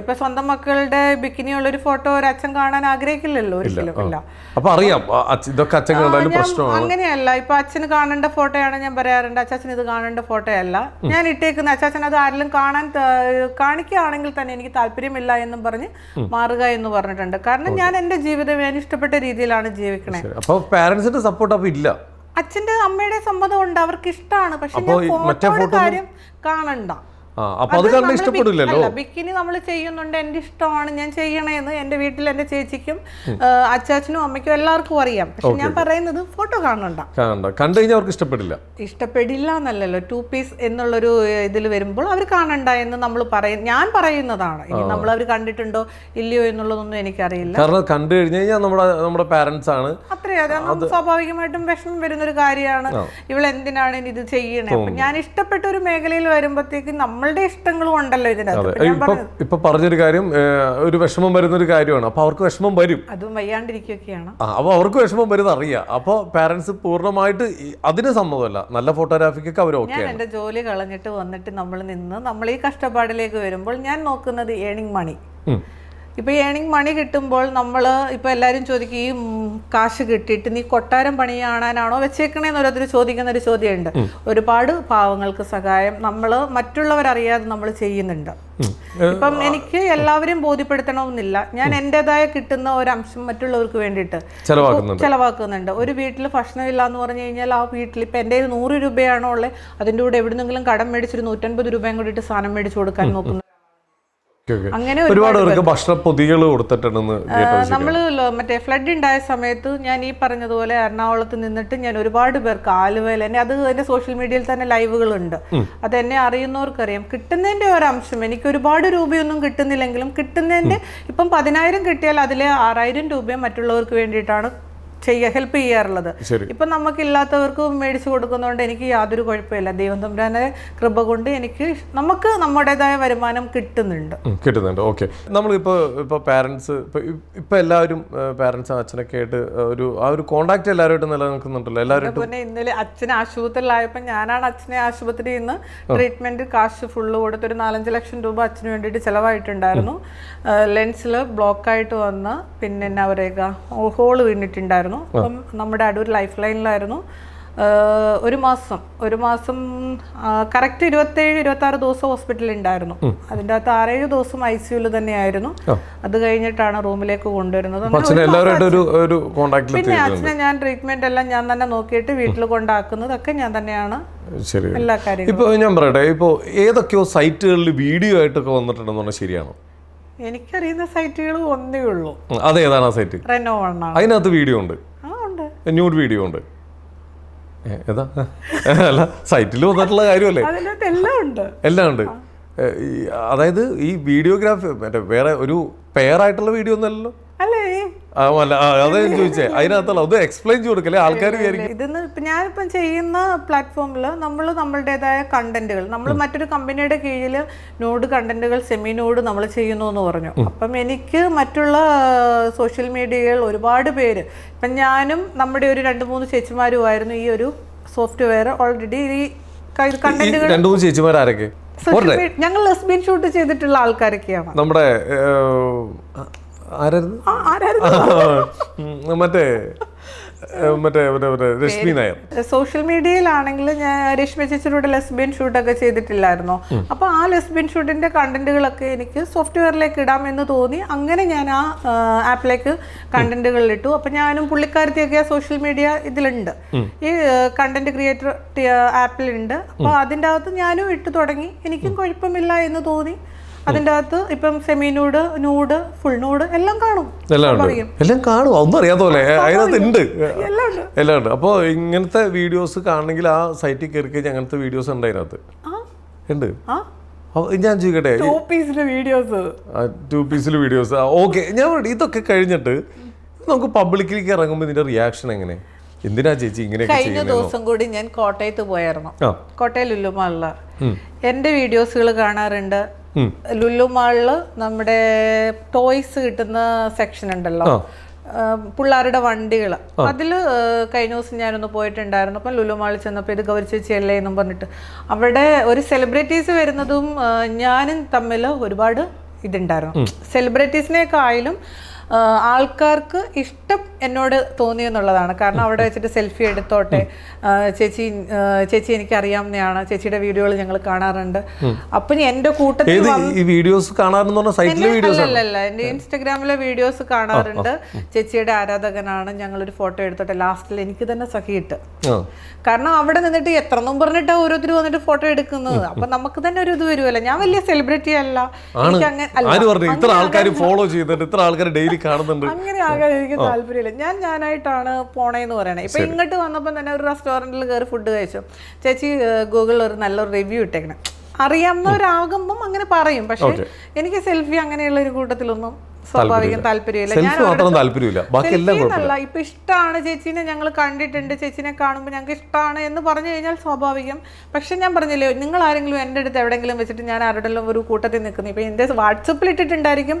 ഇപ്പൊ സ്വന്തം മക്കളുടെ ബിക്കിനി ഉള്ള ഒരു ഫോട്ടോ ഒരു അച്ഛൻ കാണാൻ ആഗ്രഹിക്കില്ലല്ലോ ഒരിക്കലും. ഇല്ല. അപ്പൊ അറിയാം. ഇതൊക്കെ അച്ഛൻ കണ്ടാലും പ്രശ്നമാണ്. അങ്ങനെയല്ല. ഇപ്പൊ അച്ഛന് കാണേണ്ട ഫോട്ടോയാണ് ഞാൻ പറയാറുണ്ട്. അച്ചാച്ചൻ ഇത് കാണേണ്ട ഫോട്ടോ അല്ല ഞാൻ ഇട്ടേക്കുന്ന അച്ചാച്ചൻ അത് ആരെങ്കിലും കാണാൻ കാണിക്കുകയാണെങ്കിൽ തന്നെ എനിക്ക് താല്പര്യമില്ല എന്നും പറഞ്ഞ് മാറുക എന്ന് പറഞ്ഞിട്ടുണ്ട്. കാരണം ഞാൻ എന്റെ ജീവിതം ഞാൻ ഇഷ്ടപ്പെട്ട രീതിയിലാണ് ജീവിക്കണേ. അപ്പൊ പാരന്റ്സിന്റെ സപ്പോർട്ട് അപ്പൊ ഇല്ല. അച്ഛന്റെ അമ്മയുടെ സമ്മതം ഉണ്ട് അവർക്ക് ഇഷ്ടമാണ് പക്ഷെ മറ്റേ കാര്യം കാണണ്ട. അപ്പൊ അത് കണ്ട് ഇഷ്ടപ്പെടില്ലല്ലോ? ബിക്കിനി നമ്മൾ ചെയ്യുന്നുണ്ട്. എന്റെ ഇഷ്ടമാണ്. ഞാൻ ചെയ്യണേന്ന് എന്റെ വീട്ടിൽ എന്റെ ചേച്ചിക്കും അച്ചാച്ചനും അമ്മയ്ക്കും എല്ലാവർക്കും അറിയാം. പക്ഷെ ഞാൻ പറയുന്നത് ഫോട്ടോ കാണണ്ട. കാണണ്ട. കണ്ടു കഴിഞ്ഞാൽ അവർക്ക് ഇഷ്ടപ്പെടില്ല. ഇഷ്ടപ്പെടില്ല എന്നല്ലല്ലോ. ടു പീസ് എന്നുള്ളൊരു ഇതിൽ വരുമ്പോൾ അവർ കാണണ്ട എന്ന് നമ്മൾ പറയും ഞാൻ പറയുന്നതാണ്. ഇനി നമ്മൾ അവർ കണ്ടിട്ടുണ്ടോ ഇല്ലയോ എന്നുള്ളതൊന്നും എനിക്കറിയില്ല. കാരണം കണ്ടു കഴിഞ്ഞു കഴിഞ്ഞാൽ നമ്മുടെ നമ്മുടെ പാരന്റ്സ് ആണ്. അത്രേ അത് സ്വാഭാവികമായിട്ടും വിഷമം വരുന്ന ഒരു കാര്യമാണ് ഇവൾ എന്തിനാണ് ഇത് ചെയ്യണേ? ഞാൻ ഇഷ്ടപ്പെട്ട ഒരു മേഖലയിൽ വരുമ്പോഴത്തേക്ക് നമ്മളുടെ ഇഷ്ടങ്ങളും ഉണ്ടല്ലോ ഇതിനകത്ത്. ഞാൻ ഇപ്പൊ ഇപ്പൊ പറഞ്ഞൊരു കാര്യം ഒരു വിഷമം വരുന്ന ഒരു കാര്യമാണ്. അപ്പൊ അവർക്ക് വിഷമം വരും. അതും വയ്യാണ്ടിരിക്കുകയൊക്കെയാണ്. അപ്പൊ അവർക്ക് വിഷമം വരുന്നത് അറിയാം അപ്പൊ പാരന്റ്സ് പൂർണമായിട്ട് അതിന് സമ്മതമല്ല. നല്ല ഫോട്ടോഗ്രാഫിക്കൊക്കെ അവർ ഞാൻ ഓക്കെ എന്റെ ജോലി കളഞ്ഞിട്ട് വന്നിട്ട് നമ്മൾ നിന്ന് നമ്മൾ ഈ കഷ്ടപ്പാടിലേക്ക് വരുമ്പോൾ ഞാൻ നോക്കുന്നത് ഏണിംഗ് മണി. ഇപ്പൊ ഈ ഏണിംഗ് മണി കിട്ടുമ്പോൾ നമ്മൾ ഇപ്പോൾ എല്ലാവരും ചോദിക്കും ഈ കാശ് കിട്ടിയിട്ട് നീ കൊട്ടാരം പണി കാണാനാണോ വെച്ചേക്കണേന്ന് ഓരോരുത്തർ ചോദിക്കുന്ന ഒരു ചോദ്യമുണ്ട് ഒരുപാട് പാവങ്ങൾക്ക് സഹായം നമ്മൾ മറ്റുള്ളവരറിയാതെ നമ്മൾ ചെയ്യുന്നുണ്ട്. ഇപ്പം എനിക്ക് എല്ലാവരും ബോധ്യപ്പെടുത്തണമെന്നില്ല. ഞാൻ എന്റെതായ കിട്ടുന്ന ഒരു അംശം മറ്റുള്ളവർക്ക് വേണ്ടിയിട്ട് ചെലവാക്കുന്നുണ്ട്. ഒരു വീട്ടിൽ ഭക്ഷണമില്ല എന്ന് പറഞ്ഞു കഴിഞ്ഞാൽ ആ വീട്ടിൽ ഇപ്പം എന്റെ നൂറ് രൂപയാണോ ഉള്ളത് അതിന്റെ കൂടെ എവിടുന്നെങ്കിലും കടം മേടിച്ചൊരു നൂറ്റൻപത് രൂപയും കൂടിയിട്ട് സാധനം മേടിച്ച് കൊടുക്കാൻ നോക്കുന്നു ഓക്കെ, ഓക്കെ. അങ്ങനെ ഒരുപാട് പേർക്ക് ഭക്ഷണ പൊതികൾ കൊടുത്തിട്ടുണ്ടെന്ന് നമ്മൾ മറ്റേ ഫ്ലഡ് ഉണ്ടായ സമയത്ത് ഞാൻ ഈ പറഞ്ഞതുപോലെ എറണാകുളത്ത് നിന്നിട്ട് ഞാൻ ഒരുപാട് പേർക്ക് ആലുവയിൽ തന്നെ അത് എന്റെ സോഷ്യൽ മീഡിയയിൽ തന്നെ ലൈവുകളുണ്ട് അത് എന്നെ അറിയുന്നവർക്കറിയാം. കിട്ടുന്നതിന്റെ ഒരു അംശം എനിക്ക് ഒരുപാട് രൂപയൊന്നും കിട്ടുന്നില്ലെങ്കിലും കിട്ടുന്നതിന്റെ ഇപ്പം പതിനായിരം കിട്ടിയാൽ അതിലെ ആറായിരം രൂപയും മറ്റുള്ളവർക്ക് വേണ്ടിയിട്ടാണ് ചെയ്യുക ഹെൽപ്പ് ചെയ്യാറുള്ളത്. ഇപ്പം നമുക്കില്ലാത്തവർക്ക് മേടിച്ചു കൊടുക്കുന്നതുകൊണ്ട് എനിക്ക് യാതൊരു കുഴപ്പമില്ല. ദൈവം തമ്പുരാനെ കൃപ കൊണ്ട് എനിക്ക് നമുക്ക് നമ്മുടേതായ വരുമാനം കിട്ടുന്നുണ്ട്. കിട്ടുന്നുണ്ട്. ഓക്കെ നമ്മളിപ്പോൾ ഇപ്പോൾ പാരൻസ് ഇപ്പോൾ ഇപ്പോൾ എല്ലാവരും പാരൻസ് അച്ഛനൊക്കെ ആയിട്ട് ഒരു ആ ഒരു കോണ്ടാക്ട് എല്ലാവരുമായിട്ട് നിലനിൽക്കുന്നുണ്ടല്ലോ? എല്ലാവരും പിന്നെ ഇന്നലെ അച്ഛൻ ആശുപത്രിയിലായപ്പോൾ ഞാനാണ് അച്ഛനെ ആശുപത്രിയിൽ നിന്ന് ട്രീറ്റ്മെന്റ് കാശ് ഫുള്ള് കൊടുത്ത് ഒരു നാലഞ്ച് ലക്ഷം രൂപ അച്ഛന് വേണ്ടിയിട്ട് ചിലവായിട്ടുണ്ടായിരുന്നു. ലെൻസിൽ ബ്ലോക്കായിട്ട് വന്ന് പിന്നെ എന്നാ പറയുക ഹോൾ വീണിട്ടുണ്ടായിരുന്നു. അപ്പം നമ്മുടെ അടൂർ ലൈഫ് ലൈനിലായിരുന്നു ഒരു മാസം ഒരു മാസം കറക്റ്റ് ഇരുപത്തേഴ് ഇരുപത്തി ആറ് ദിവസം ഹോസ്പിറ്റലിൽ ഉണ്ടായിരുന്നു. അതിന്റെ അകത്ത് ആറേഴ് ദിവസം ഐ സിയുൽ തന്നെയായിരുന്നു. അത് കഴിഞ്ഞിട്ടാണ് റൂമിലേക്ക് കൊണ്ടുവരുന്നത്. പിന്നെ അച്ഛനെ ഞാൻ ട്രീറ്റ്മെന്റ് എല്ലാം ഞാൻ തന്നെ നോക്കിയിട്ട് വീട്ടിൽ കൊണ്ടാക്കുന്നതൊക്കെ ഞാൻ തന്നെയാണ് ശരി. എല്ലാ കാര്യങ്ങളും. ഇപ്പോൾ ഞാൻ പറയട്ടെ ഇപ്പോൾ ഏതൊക്കെയോ സൈറ്റുകളിൽ വീഡിയോ ആയിട്ടൊക്കെ വന്നിട്ടുണ്ടെന്ന് പറഞ്ഞാൽ ശരിയാണോ? എനിക്കറിയുന്ന സൈറ്റുകൾ ഒന്നേ ഉള്ളൂ. അത് ഏതാണ് ആ സൈറ്റ്? റെനോ ആണ്. അതിനകത്ത് വീഡിയോ ഉണ്ട്. ന്യൂഡ് വീഡിയോ ഉണ്ട്. ഏതാ? അല്ല സൈറ്റിൽ വന്നിട്ടുള്ള കാര്യമല്ലേ? എല്ലാം ഉണ്ട്. എല്ലാം ഉണ്ട്. അതായത് ഈ വീഡിയോഗ്രാഫി മറ്റേ വേറെ ഒരു പെയറായിട്ടുള്ള വീഡിയോ ഒന്നല്ലല്ലോ അല്ലേ അതാ ചോദിച്ചേ. അതിനകത്തുള്ള അത് എക്സ്പ്ലെയിൻ ചെയ്ത് കൊടുക്കല്ലേ? ആൾക്കാർ വിചാരിക്കും. ഇതെന്ന് ഇപ്പം ഞാനിപ്പം ചെയ്യുന്ന പ്ലാറ്റ്ഫോമിൽ നമ്മൾ നമ്മളുടേതായ കണ്ടന്റുകൾ നമ്മൾ മറ്റൊരു കമ്പനിയുടെ കീഴിൽ നോഡ് കണ്ടന്റുകൾ സെമി നോഡ് നമ്മൾ ചെയ്യുന്നു എന്ന് പറഞ്ഞു അപ്പം എനിക്ക് മറ്റുള്ള സോഷ്യൽ മീഡിയകൾ ഒരുപാട് പേര്. ഇപ്പം ഞാനും നമ്മുടെ ഒരു രണ്ട് മൂന്ന് ചേച്ചിമാരുമായിരുന്നു ഈ ഒരു സോഫ്റ്റ്വെയർ ഓൾറെഡി ഈ കണ്ടന്റുകൾ രണ്ട് മൂന്ന് ചേച്ചിമാർ ആരൊക്കെ? ഞങ്ങൾ ലെസ്ബിയൻ ഷൂട്ട് ചെയ്തിട്ടുള്ള ആൾക്കാരൊക്കെയാണ്. നമ്മുടെ മറ്റേ മറ്റേ മറ്റേ രശ്മി നായർ. സോഷ്യൽ മീഡിയയിലാണെങ്കിൽ ഞാൻ രശ്മി ചേച്ചിയുടെ ലെസ്ബിയൻ ഷൂട്ടൊക്കെ ചെയ്തിട്ടില്ലായിരുന്നോ? അപ്പോൾ ആ ലെസ്ബിയൻ ഷൂട്ടിന്റെ കണ്ടന്റുകളൊക്കെ എനിക്ക് സോഫ്റ്റ്വെയറിലേക്ക് ഇടാം എന്ന് തോന്നി. അങ്ങനെ ഞാൻ ആ ആപ്പിലേക്ക് കണ്ടന്റുകൾ ഇട്ടു. അപ്പൊ ഞാനും പുള്ളിക്കാരത്തിയൊക്കെ സോഷ്യൽ മീഡിയ ഇതിലുണ്ട്. ഈ കണ്ടന്റ് ക്രിയേറ്റർ ആപ്പിലുണ്ട്. അപ്പോൾ അതിന്റെ അകത്ത് ഞാനും ഇട്ട് തുടങ്ങി. എനിക്കും കുഴപ്പമില്ല എന്ന് തോന്നി. അതിന്റെ അകത്ത് ഇപ്പം semi nude nude full nude എല്ലാം കാണും. എല്ലാം ഉണ്ട്. എല്ലാം കാണും. ഒന്നും അറിയാത്ത പോലെ. അതിനകത്ത് ഉണ്ട്. എല്ലാം ഉണ്ട്. അപ്പോൾ ഇങ്ങനത്തെ വീഡിയോസ് കാണണമെങ്കിൽ ആ സൈറ്റിൽ കയറി കഴിഞ്ഞാൽ അങ്ങനത്തെ വീഡിയോസ് ഉണ്ട് അതിനകത്ത്. ആ. ഉണ്ട്. ഞാൻ ചോദിക്കട്ടെ ടു പീസിലെ വീഡിയോസ് ടു പീസിലെ വീഡിയോസ് ഓക്കെ ഞാൻ ഇതൊക്കെ കഴിഞ്ഞിട്ട് നമുക്ക് പബ്ലിക്കിലേക്ക് ഇറങ്ങുമ്പോൾ ഇതിന്റെ റിയാക്ഷൻ എങ്ങനെ? എന്തിനാ ചേച്ചി ഇങ്ങനെ കഴിഞ്ഞ ദിവസം കൂടി ഞാൻ കോട്ടയത്ത് പോയായിരുന്നു. കോട്ടയം ലുലു എന്റെ വീഡിയോസുകൾ കാണാറുണ്ട്. ലുലു മാളിൽ നമ്മുടെ ടോയ്സ് കിട്ടുന്ന സെക്ഷൻ ഉണ്ടല്ലോ. പിള്ളേരുടെ വണ്ടികൾ അതിൽ കഴിഞ്ഞ ദിവസം ഞാനൊന്ന് പോയിട്ടുണ്ടായിരുന്നു. അപ്പം ലുലു മാളിൽ ചെന്നപ്പോൾ ഇത് ഗൗരി ചേച്ചിയല്ലേ എന്നും പറഞ്ഞിട്ട്. അവിടെ ഒരു സെലിബ്രിറ്റീസ് വരുന്നതും ഞാനും തമ്മിൽ ഒരുപാട് ഇതുണ്ടായിരുന്നു. സെലിബ്രിറ്റീസിനേക്കായാലും ആൾക്കാർക്ക് ഇഷ്ടം എന്നോട് തോന്നി എന്നുള്ളതാണ് കാരണം അവിടെ വെച്ചിട്ട് സെൽഫി എടുത്തോട്ടെ. ചേച്ചി ചേച്ചി എനിക്ക് അറിയാവുന്നതാണ് ചേച്ചിയുടെ വീഡിയോകൾ ഞങ്ങൾ കാണാറുണ്ട്. അപ്പം എന്റെ കൂട്ടത്തിൽ എന്റെ ഈ വീഡിയോസ് അല്ലല്ല എന്റെ ഇൻസ്റ്റഗ്രാമിലെ വീഡിയോസ് കാണാറുണ്ട്. ചേച്ചിയുടെ ആരാധകനാണ്. ഞങ്ങൾ ഒരു ഫോട്ടോ എടുത്തോട്ടെ. ലാസ്റ്റിൽ എനിക്ക് തന്നെ സഹിയിട്ട് കാരണം അവിടെ നിന്നിട്ട് എത്ര എന്നും പറഞ്ഞിട്ടാ ഓരോരുത്തർ വന്നിട്ട് ഫോട്ടോ എടുക്കുന്നത്? അപ്പൊ നമുക്ക് തന്നെ ഒരു ഇത് വരുമല്ലോ ഞാൻ വലിയ സെലിബ്രിറ്റി അല്ല. എനിക്ക് അങ്ങനെ ഇത്ര ആൾക്കാർ ഫോളോ ചെയ്തിട്ട് ഇത്ര ആൾക്കാർ ഡെയിലി കാണുന്നുണ്ട്. അങ്ങനെ ആകാൻ എനിക്ക് താല്പര്യമില്ല. ഞാൻ ഞാനായിട്ടാണ് പോണേന്ന് പറയണേ. ഇപ്പൊ ഇങ്ങോട്ട് വന്നപ്പോൾ തന്നെ ഒരു റെസ്റ്റോറന്റിൽ കയറി ഫുഡ് കഴിച്ചു. ചേച്ചി ഗൂഗിളിൽ ഒരു നല്ലൊരു റിവ്യൂ ഇട്ടേക്കണം. അറിയാവുന്നവരാകുമ്പം അങ്ങനെ പറയും. പക്ഷെ എനിക്ക് സെൽഫി അങ്ങനെയുള്ള ഒരു കൂട്ടത്തിലൊന്നും സ്വാഭാവികം താല്പര്യമില്ല. ഇപ്പൊ ഇഷ്ടമാണ് ചേച്ചീനെ ഞങ്ങൾ കണ്ടിട്ടുണ്ട്. ചേച്ചിനെ കാണുമ്പോൾ ഞങ്ങൾക്ക് ഇഷ്ടമാണ് എന്ന് പറഞ്ഞു കഴിഞ്ഞാൽ സ്വാഭാവികം. പക്ഷെ ഞാൻ പറഞ്ഞില്ലേ നിങ്ങൾ ആരെങ്കിലും എന്റെ അടുത്ത് എവിടെങ്കിലും വെച്ചിട്ട് ഞാൻ ആരുടെല്ലാം ഒരു കൂട്ടത്തിൽ നിൽക്കുന്നു. ഇപ്പൊ എന്റെ വാട്സപ്പിൽ ഇട്ടിട്ടുണ്ടായിരിക്കും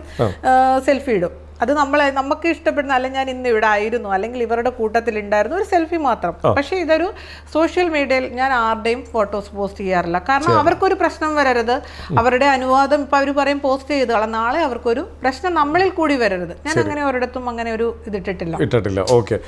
സെൽഫി ഇടും. അത് നമ്മളെ നമുക്ക് ഇഷ്ടപ്പെടുന്ന അല്ലെങ്കിൽ ഞാൻ ഇന്ന് ഇവിടെ ആയിരുന്നു അല്ലെങ്കിൽ ഇവരുടെ കൂട്ടത്തിൽ ഉണ്ടായിരുന്നു ഒരു സെൽഫി മാത്രം. പക്ഷേ ഇതൊരു സോഷ്യൽ മീഡിയയിൽ ഞാൻ ആരുടെയും ഫോട്ടോസ് പോസ്റ്റ് ചെയ്യാറില്ല. കാരണം അവർക്കൊരു പ്രശ്നം വരരുത്. അവരുടെ അനുവാദം ഇപ്പൊ അവർ പറയും പോസ്റ്റ് ചെയ്തോളാം നാളെ അവർക്കൊരു പ്രശ്നം നമ്മളിൽ കൂടി വരരുത്. ഞാൻ അങ്ങനെ ഒരിടത്തും അങ്ങനെ ഒരു ഇതിട്ടിട്ടില്ല ഇട്ടിട്ടില്ല. ഓക്കെ.